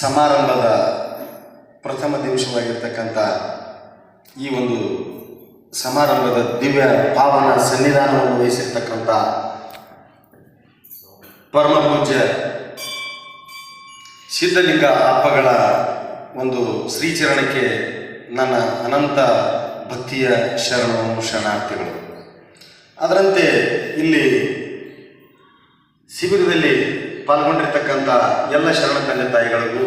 ಸಮಾರಂಭದ ಪ್ರಥಮ ದಿವಸವಾಗಿರ್ತಕ್ಕಂಥ ಈ ಒಂದು ಸಮಾರಂಭದ ದಿವ್ಯ ಪಾವನ ಸನ್ನಿಧಾನವನ್ನು ವಹಿಸಿರ್ತಕ್ಕಂಥ ಪರಮ ಪೂಜ್ಯ ಸಿದ್ಧಲಿಂಗ ಅಪ್ಪಗಳ ಒಂದು ಶ್ರೀಚರಣಕ್ಕೆ ನನ್ನ ಅನಂತ ಭಕ್ತಿಯ ಶರಣವನ್ನು ಶರಣಾರ್ಥಿಗಳು. ಅದರಂತೆ ಇಲ್ಲಿ ಶಿಬಿರದಲ್ಲಿ ಪಾಲ್ಗೊಂಡಿರ್ತಕ್ಕಂಥ ಎಲ್ಲ ಶರಣ ತಂದೆ ತಾಯಿಗಳಿಗೂ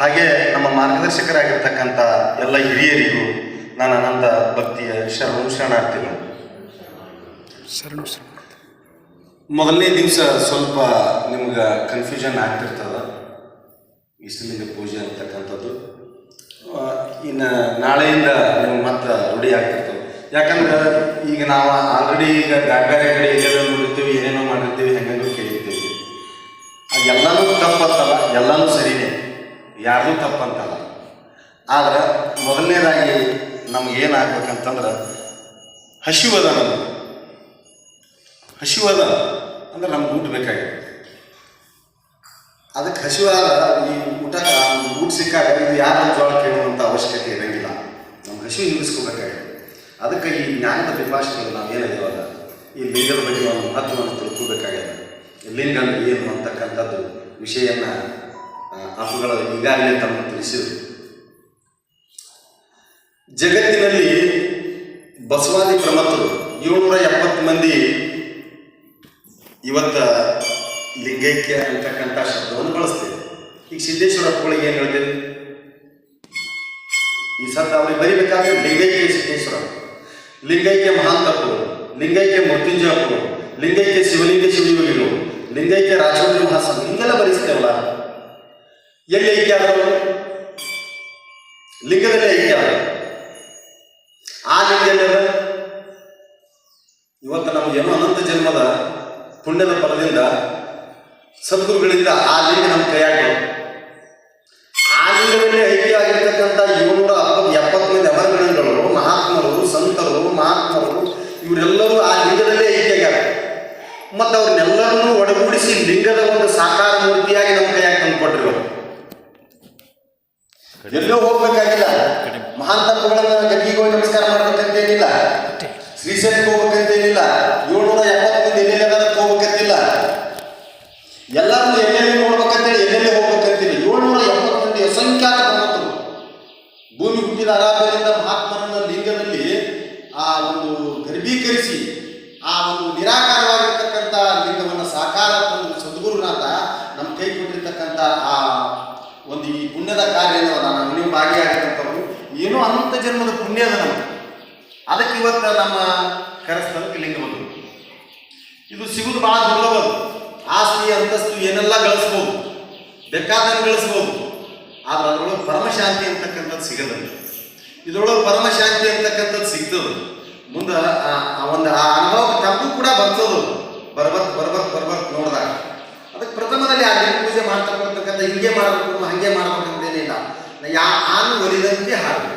ಹಾಗೆ ನಮ್ಮ ಮಾರ್ಗದರ್ಶಕರಾಗಿರ್ತಕ್ಕಂಥ ಎಲ್ಲ ಹಿರಿಯರಿಗೂ ನಾನು ಅನಂತ ಭಕ್ತಿಯ ಶರಣ ಶರಣಾರ್ಥಿಗಳು. ಶರಣು ಶರಣ. ಮೊದಲನೇ ದಿವಸ ಸ್ವಲ್ಪ ನಿಮ್ಗೆ ಕನ್ಫ್ಯೂಷನ್ ಆಗ್ತಿರ್ತದ ಇಷ್ಟಲಿಂಗ ಪೂಜೆ ಅಂತಕ್ಕಂಥದ್ದು ಇನ್ನು ನಾಳೆಯಿಂದ ನಿಮ್ಗೆ ಮತ್ತೆ ರೂಢಿ ಆಗ್ತಿರ್ತದೆ. ಯಾಕಂದ್ರೆ ಈಗ ನಾವು ಆಲ್ರೆಡಿ ಈಗ ಬ್ಯಾರೆ ಬೇರೆ ಕಡೆ ಎಲ್ಲೆಲ್ಲ ನೋಡಿರ್ತೀವಿ ಏನೇನೋ ಮಾಡಿರ್ತೀವಿ ಅದು ಎಲ್ಲನೂ ತಪ್ಪಂತಲ್ಲ, ಎಲ್ಲನೂ ಸರಿನೇ. ಯಾರನ್ನೂ ತಪ್ಪಂತಲ್ಲ. ಆದ್ರೆ ಮೊದಲನೇದಾಗಿ ನಮ್ಗೆ ಏನಾಗ್ಬೇಕಂತಂದ್ರೆ ಹಸಿವದ ನಮಗೆ ಹಸಿವದ ಅಂದ್ರೆ ನಮ್ಗೆ ಊಟ ಬೇಕಾಗಿದೆ ಅದಕ್ಕೆ ಹಸಿವಾದ ಈ ಊಟ ಊಟ ಸಿಕ್ಕಾಗ ಇದು ಯಾರ ಜೋಳ ಕೇಳುವಂಥ ಅವಶ್ಯಕತೆ ಇರೋಂಗಿಲ್ಲ. ನಮ್ಮ ಹಸಿವು ಹಿಂಗಿಸ್ಕೋಬೇಕಾಗಿದೆ ಅದಕ್ಕೆ ಈ ಜ್ಞಾನದ ಪಿಪಾಶಗಳು ನಾವು ಏನಾಗಿರೋದ ಈ ಲಿಂಗದ ಬಗ್ಗೆ ಒಂದು ಮಹತ್ವವನ್ನು ತಿಳ್ಕೋಬೇಕಾಗಿದೆ ಅಂದ್ರೆ ಏನು ಅಂತಕ್ಕಂಥದ್ದು ವಿಷಯನ ಅವುಗಳು ಈಗಾಗಲೇ ತಮ್ಮ ತಿಳಿಸಿದರು ಜಗತ್ತಿನಲ್ಲಿ ಬಸವಾದಿ ಪ್ರಮತರು ಏಳ್ನೂರ ಎಪ್ಪತ್ತು ಮಂದಿ ಇವತ್ತ ಲಿಂಗೈಕ್ಯ ಅಂತಕ್ಕಂಥ ಶಬ್ದವನ್ನು ಬಳಸ್ತೇವೆ ಈಗ ಸಿದ್ದೇಶ್ವರ ಅಪ್ಪಗಳಿಗೆ ಏನು ಹೇಳ್ತೇವೆ ಈ ಸದ್ದ ಅವ್ರಿಗೆ ಬರೀಬೇಕಾದ್ರೆ ಲಿಂಗೈಕ್ಯ ಸಿದ್ದೇಶ್ವರ ಲಿಂಗೈಕ್ಯ ಮಹಾಂತಪ್ಪರು ಲಿಂಗೈಕ್ಯ ಮೃತ್ಯುಂಜಯ ಅಪ್ಪರು ಲಿಂಗೈಕ್ಯ ಶಿವಲಿಂಗ ಶಿವಯೋಗಿಗಳು ಲಿಂಗೈಕ್ಯ ರಾಜೋಡಿ ಮಹಾಸಂಘ ಹಿಂಗೆಲ್ಲ ಬರೆಸ್ತೇವಲ್ಲ ಎಲ್ಲಿ ಐಕ್ಯ ಆದರು ಲಿಂಗದಲ್ಲೇ ಐಕ್ಯ ಆದ ಆ ಲಿಂಗದಲ್ಲಿ ಇವತ್ತು ನಮ್ಗೆ ಏನು ಅನಂತ ಜನ್ಮದ ಪುಣ್ಯದ ಫಲದಿಂದ ಸದ್ಗುರುಗಳಿಂದ ಆ ಲಿಂಗ ನಮ್ಮ ಕೈಯಾಗ ಆ ಲಿಂಗದಲ್ಲಿ ಐಕ್ಯ ಆಗಿರ್ತಕ್ಕಂಥ ಏಳ್ನೂರ ಅಪ್ಪತ್ತು, ಎಪ್ಪತ್ತು ಮಂದಿ ಅಮರಗಣಗಳು, ಮಹಾತ್ಮರು, ಸಂತರು, ಮಹಾತ್ಮರು, ಇವರೆಲ್ಲರೂ ಆ ಲಿಂಗದಲ್ಲೇ ಐಕ್ಯಾಗ್ಯಾರ ಮತ್ತು ಅವ್ರನ್ನೆಲ್ಲರನ್ನೂ ಒಡಗೂಡಿಸಿ ಲಿಂಗದ ಒಂದು ಸಾಕಾರ ಮೂರ್ತಿಯಾಗಿ ನಮ್ಮ ಕೈಯಾಗಿ ತಂದುಕೊಟ್ರು ಎಲ್ಲೋ ಹೋಗ್ಬೇಕಾಗಿಲ್ಲ. ಮಹಾನ್ ತತ್ವಗಳನ್ನ ಗದ್ದಿಗೆ ಹೋಗಿ ನಮಸ್ಕಾರ ಮಾಡ್ಬೇಕಂತೇನಿಲ್ಲ. ಶ್ರೀಶೈಲಕ್ಕೆ ಹೋಗ್ಬೇಕಂತೇನಿಲ್ಲ. ಪುಣ್ಯದ ಕಾರ್ಯ ಏನದ ನಾವು ನೀವು ಏನೋ ಅನಂತ ಜನ್ಮದ ಪುಣ್ಯ ಅದ ಅದಕ್ಕೆ ಇವತ್ತು ನಮ್ಮ ಕರಸ್ಥಳಕ್ಕೆ ಲಿಂಗ ಬಂದರು. ಇದು ಸಿಗುದು ಬಹಳ ದುರ್ಲಭದು ಆಸ್ತಿ, ಅಂತಸ್ತು ಏನೆಲ್ಲ ಗಳಿಸ್ಬೋದು ಬೇಕಾದಂಗೆ ಗಳಿಸ್ಬೋದು, ಆದ್ರೆ ಅದರೊಳಗೆ ಪರಮಶಾಂತಿ ಅಂತಕ್ಕಂಥದ್ದು ಸಿಗದಂತೆ ಇದರೊಳಗೆ ಪರಮಶಾಂತಿ ಅಂತಕ್ಕಂಥದ್ದು ಸಿಗ್ತದೆ. ಮುಂದೆ ಒಂದು ಆ ಅನುಭವ ತಪ್ಪು ಕೂಡ ಬರ್ತದೆ ಬರ್ಬರ್ತ್ ಬರ್ಬರ್ತ್ ಬರ್ಬರ್ತ್ ನೋಡಿದಾಗ. ಅದಕ್ಕೆ ಪ್ರಥಮದಲ್ಲಿ ಆ ದೇವ್ರ ಪೂಜೆ ಮಾಡ್ತಕ್ಕಂಥ ಹಿಂಗೆ ಮಾಡಬೇಕು, ಹಾಗೆ ಮಾಡಬೇಕಂತೇನಿಲ್ಲ ಯಾ ಆನು ಒಲಿದಂತೆ ಹಾಡು.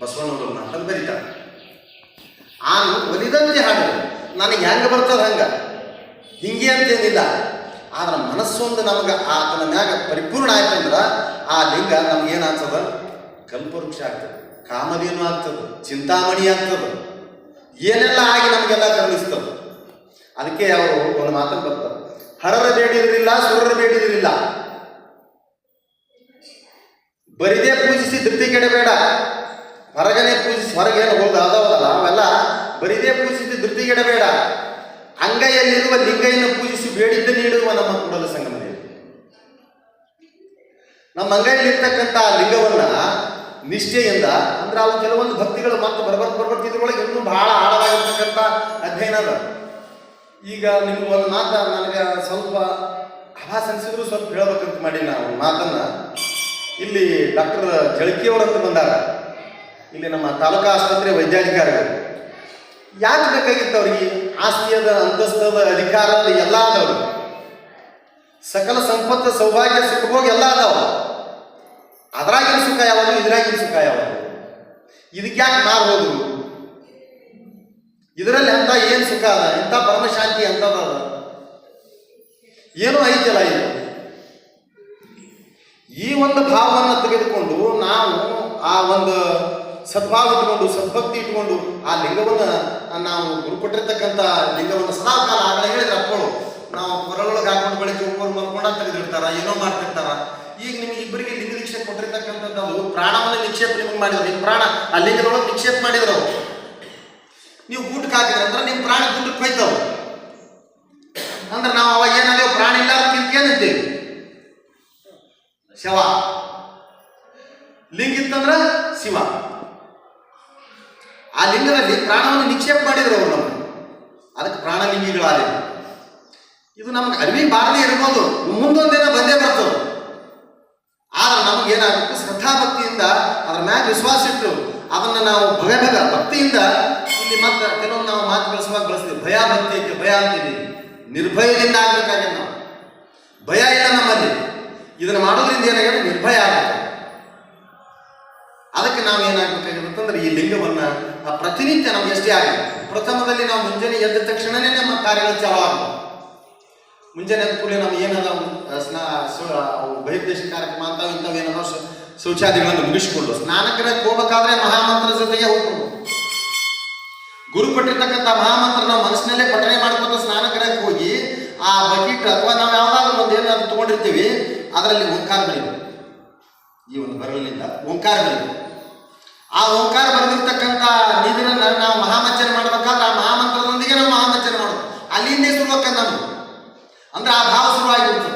ಬಸವಣ್ಣವರು ಅಂತ ಬರೀತಾರೆ. ಆನು ಒಲಿದಂತೆ ಹಾಡು. ನನಗೆ ಹೆಂಗೆ ಬರ್ತದೆ ಹಂಗೆ? ಹಿಂಗೆ ಅಂತೇನಿಲ್ಲ. ಆದ್ರೆ ಮನಸ್ಸೊಂದು ನಮಗೆ ಆತನ ಮ್ಯಾಗ ಪರಿಪೂರ್ಣ ಆಯ್ತಂದ್ರೆ ಆ ಲಿಂಗ ನಮ್ಗೇನಾಗ್ತದ ಕಲ್ಪವೃಕ್ಷ ಆಗ್ತದೆ, ಕಾಮಧೇನು ಆಗ್ತದೆ, ಚಿಂತಾಮಣಿ ಆಗ್ತದೆ. ಏನೆಲ್ಲ ಆಗಿ ನಮಗೆಲ್ಲ ಕರುಣಿಸ್ತದೆ. ಅದಕ್ಕೆ ಅವರು ಒಂದು ಮಾತನ್ನು ಬರ್ತಾರೆ. ಹರರ ಬೇಡಿದ್ರಿಲ್ಲ, ಸುರರ ಬೇಡಿದ್ರಿಲ್ಲ. ಬರಿದೇ ಪೂಜಿಸಿ ತೃಪ್ತಿ ಕೆಡಬೇಡ. ಹೊರಗನೆ ಪೂಜಿಸಿ ಹೊರಗೇನು ಹೋದ ಅದಾವಲ್ಲ ಅವೆಲ್ಲ ಬರಿದೇ ಪೂಜಿಸಿ ತೃಪ್ತಿ ಕೆಡಬೇಡ. ಅಂಗೈಯಲ್ಲಿರುವ ಲಿಂಗೈನ ಪೂಜಿಸಿ ಬೇಡಿದ್ದ ನೀಡುವ ನಮ್ಮ ಕೂಡಲ ಸಂಗಮದಲ್ಲಿ. ನಮ್ಮ ಅಂಗೈಯಲ್ಲಿರ್ತಕ್ಕಂಥ ಲಿಂಗವನ್ನ ನಿಷ್ಠೆಯಿಂದ, ಅಂದ್ರೆ ಅವು ಕೆಲವೊಂದು ಭಕ್ತಿಗಳು ಮತ್ತೆ ಬರ್ಬರ್ತ ಬರಬರ್ತಿದ್ರೊಳಗೆ ಇನ್ನೂ ಬಹಳ ಆಳವಾಗಿರ್ತಕ್ಕಂಥ ಅಧ್ಯಯನ ಈಗ ನಿಮ್ಗೆ ಒಂದು ಮಾತು ನನಗೆ ಸ್ವಲ್ಪ ಹಾಸ್ ಅನ್ಸಿದ್ರು ಸ್ವಲ್ಪ ಹೇಳ್ಬೇಕಂತ ಮಾಡಿ ನಾವು ಮಾತನ್ನ. ಇಲ್ಲಿ ಡಾಕ್ಟರ್ ಜಳಕಿಯವರಂತ ಬಂದಾಗ ಇಲ್ಲಿ ನಮ್ಮ ತಾಲೂಕಾ ಆಸ್ಪತ್ರೆ ವೈದ್ಯಾಧಿಕಾರಿಗಳು. ಯಾಕೆ ಬೇಕಾಗಿತ್ತು ಅವ್ರಿಗೆ? ಆಸ್ತಿಯದ ಅಂತಸ್ತದ ಅಧಿಕಾರದ ಎಲ್ಲ ಅದಾವ್ರು ಸಕಲ ಸಂಪತ್ತು, ಸೌಭಾಗ್ಯ ಸುಖಭೋಗ ಎಲ್ಲ ಅದಾವ ಅದ್ರಾಗಿನ ಸುಖ ಯಾವಾಗ ಇದ್ರಾಗಿನ ಸುಖ ಯಾವಾಗ ಇದಕ್ಕೆ ಯಾಕೆ ಮಾರು ಹೋದ್ರು? ಇದರಲ್ಲಿ ಅಂತ ಏನು ಸುಖ ಅದ? ಇಂಥ ಪರಮಶಾಂತಿ ಅಂತದ ಅದ ಐತಿಲ್ಲ ಇದು. ಈ ಒಂದು ಭಾವವನ್ನು ತೆಗೆದುಕೊಂಡು ನಾವು ಆ ಒಂದು ಸದ್ಭಾವ ಇಟ್ಕೊಂಡು, ಸದ್ಭಕ್ತಿ ಇಟ್ಕೊಂಡು ಆ ಲಿಂಗವನ್ನು ನಾವು ಗುರು ಕೊಟ್ಟಿರ್ತಕ್ಕಂಥ ಲಿಂಗವನ್ನು ಸದಾ ಕಾಲ ಆಗಲೇ ಹೇಳಿದ್ರೆ ಅಪ್ಪಳು. ನಾವು ಹೊರಗೊಳಗೆ ಹಾಕೊಂಡು ಬೆಳಿಗ್ಗೆ ಒಬ್ಬರು ಮಲ್ಕೊಂಡ ತೆಗೆದಿರ್ತಾರ ಏನೋ ಮಾಡ್ತಿರ್ತಾರ? ಈಗ ನಿಮಗೆ ಇಬ್ಬರಿಗೆ ಲಿಂಗ ನಿಕ್ಷೇಪ ಕೊಟ್ಟಿರ್ತಕ್ಕಂಥದ್ದು ಪ್ರಾಣವನ್ನು ನಿಕ್ಷೇಪ ನಿಮ್ಗೆ ಮಾಡಿದ್ರು. ನಿಮ್ಮ ಪ್ರಾಣ ಆ ಲಿಂಗದೊಳಗೆ ನಿಕ್ಷೇಪ ಮಾಡಿದ್ರು. ನೀವು ಊಟಕ್ಕೆ ಹಾಕಿದ್ರೆ ಅಂದ್ರೆ ನಿಮ್ಮ ಪ್ರಾಣ ಊಟಕ್ಕೆ ಹೋಯ್ತಾವ. ಅಂದ್ರೆ ನಾವು ಅವಾಗ ಏನಾಗ್ಯಾವ ಪ್ರಾಣಿ ಇಲ್ಲ ಏನಂತೀವಿ ಶವ. ಲಿಂಗ ಇತ್ತಂದ್ರೆ ಶಿವ. ಆ ಲಿಂಗದಲ್ಲಿ ಪ್ರಾಣವನ್ನು ನಿಕ್ಷೇಪ ಮಾಡಿದ್ರು ಅವರು ನಮ್ಗೆ. ಅದಕ್ಕೆ ಪ್ರಾಣಲಿಂಗಿಗಳಾದ ಇದು ನಮಗೆ ಅರಿವಿ ಬಾರದೇ ಇರ್ಬೋದು. ಮುಂದೊಂದಿನ ಬಂದೇ ಬರ್ತದೆ. ಆದ್ರೆ ನಮ್ಗೆ ಏನಾಗಬೇಕು ಶ್ರದ್ಧಾಭಕ್ತಿಯಿಂದ ಅದ್ರ ಮ್ಯಾಗ ವಿಶ್ವಾಸ ಇಟ್ಟು ಅದನ್ನ ನಾವು ಭಯ ಭಗ ಭಕ್ತಿಯಿಂದ ಇಲ್ಲಿ ಮಾತ್ರ ಕೆಲವೊಂದು ನಾವು ಮಾತು ಬಳಸುವಾಗ ಬಳಸ್ತೀವಿ. ಭಯ ಭಕ್ತಿಯಕ್ಕೆ ಭಯ ಅಂತೀವಿ. ನಿರ್ಭಯದಿಂದ ಆಗಬೇಕಾಗಿ ನಾವು. ಭಯ ಇಲ್ಲ ನಮ್ಮಲ್ಲಿ. ಇದನ್ನ ಮಾಡೋದ್ರಿಂದ ಏನಾಗಿದೆ? ನಿರ್ಭಯ ಆಗುತ್ತೆ ಅದಕ್ಕೆ ನಾವು ಏನಾಗಬೇಕಾಗಿರುತ್ತಂದ್ರೆ ಈ ಲಿಂಗವನ್ನ ಆ ಪ್ರತಿನಿತ್ಯ ನಾವು ಎಷ್ಟೇ ಆಗಲಿ, ಪ್ರಥಮದಲ್ಲಿ ನಾವು ಮುಂಜಾನೆ ಎದ್ದ ತಕ್ಷಣನೇ ನಮ್ಮ ಕಾರ್ಯಗಳು ಚಾಲು ಆಗುತ್ತೆ ಮುಂಜಾನೆ ಎದ್ದ ಕೂಡಲೇ ನಾವು ಏನದಾವು ಸ್ನಾ ಬಹಿರ್ದೇಶ ಕಾರ್ಯಕ್ರಮ ಅಂತ ಇಂಥವು ಏನದಾವ ಶೌ- ಶೌಚಾದಿಗಳನ್ನು ಮುಗಿಸಿಕೊಂಡು ಸ್ನಾನಕ್ಕೆ ಹೋಗ್ಬೇಕಾದ್ರೆ ಮಹಾಮಂತ್ರ ಜೊತೆಗೆ ಹೋಗ್ಬೇಕು ಗುರು ಕೊಟ್ಟಿರ್ತಕ್ಕಂಥ ಮಹಾಮಂತ್ರ ನಾವು ಮನಸ್ಸಿನಲ್ಲೇ ಪಠನೆ ಮಾಡ್ಕೊತ ಸ್ನಾನಗೃಹಕ್ಕೆ ಹೋಗಿ ಆ ಬಕೆಟ್ ಅಥವಾ ನಾವು ಯಾವಾಗಲೂ ಒಂದು ಏನಾದ್ರು ತಗೊಂಡಿರ್ತೀವಿ, ಅದರಲ್ಲಿ ಓಂಕಾರ ಬರೀಬೇಕು ಈ ಒಂದು ಬರಲಿನಿಂದ ಓಂಕಾರ ಬರೀಬೇಕು ಆ ಓಂಕಾರ ಬರೆದಿರ್ತಕ್ಕಂಥ ನೀರನ್ನು ನಾವು ಮಹಾಮಂಚನ ಮಾಡಬೇಕಾದ್ರೆ ಆ ಮಹಾಮಂತ್ರದೊಂದಿಗೆ ನಾವು ಮಹಾಮಂಚನ ಮಾಡೋದು. ಅಲ್ಲಿಂದೇ ಶುರುವಕ್ಕ ನಾವು ಅಂದ್ರೆ ಆ ಭಾವ ಶುರುವಾಗಿರ್ತದೆ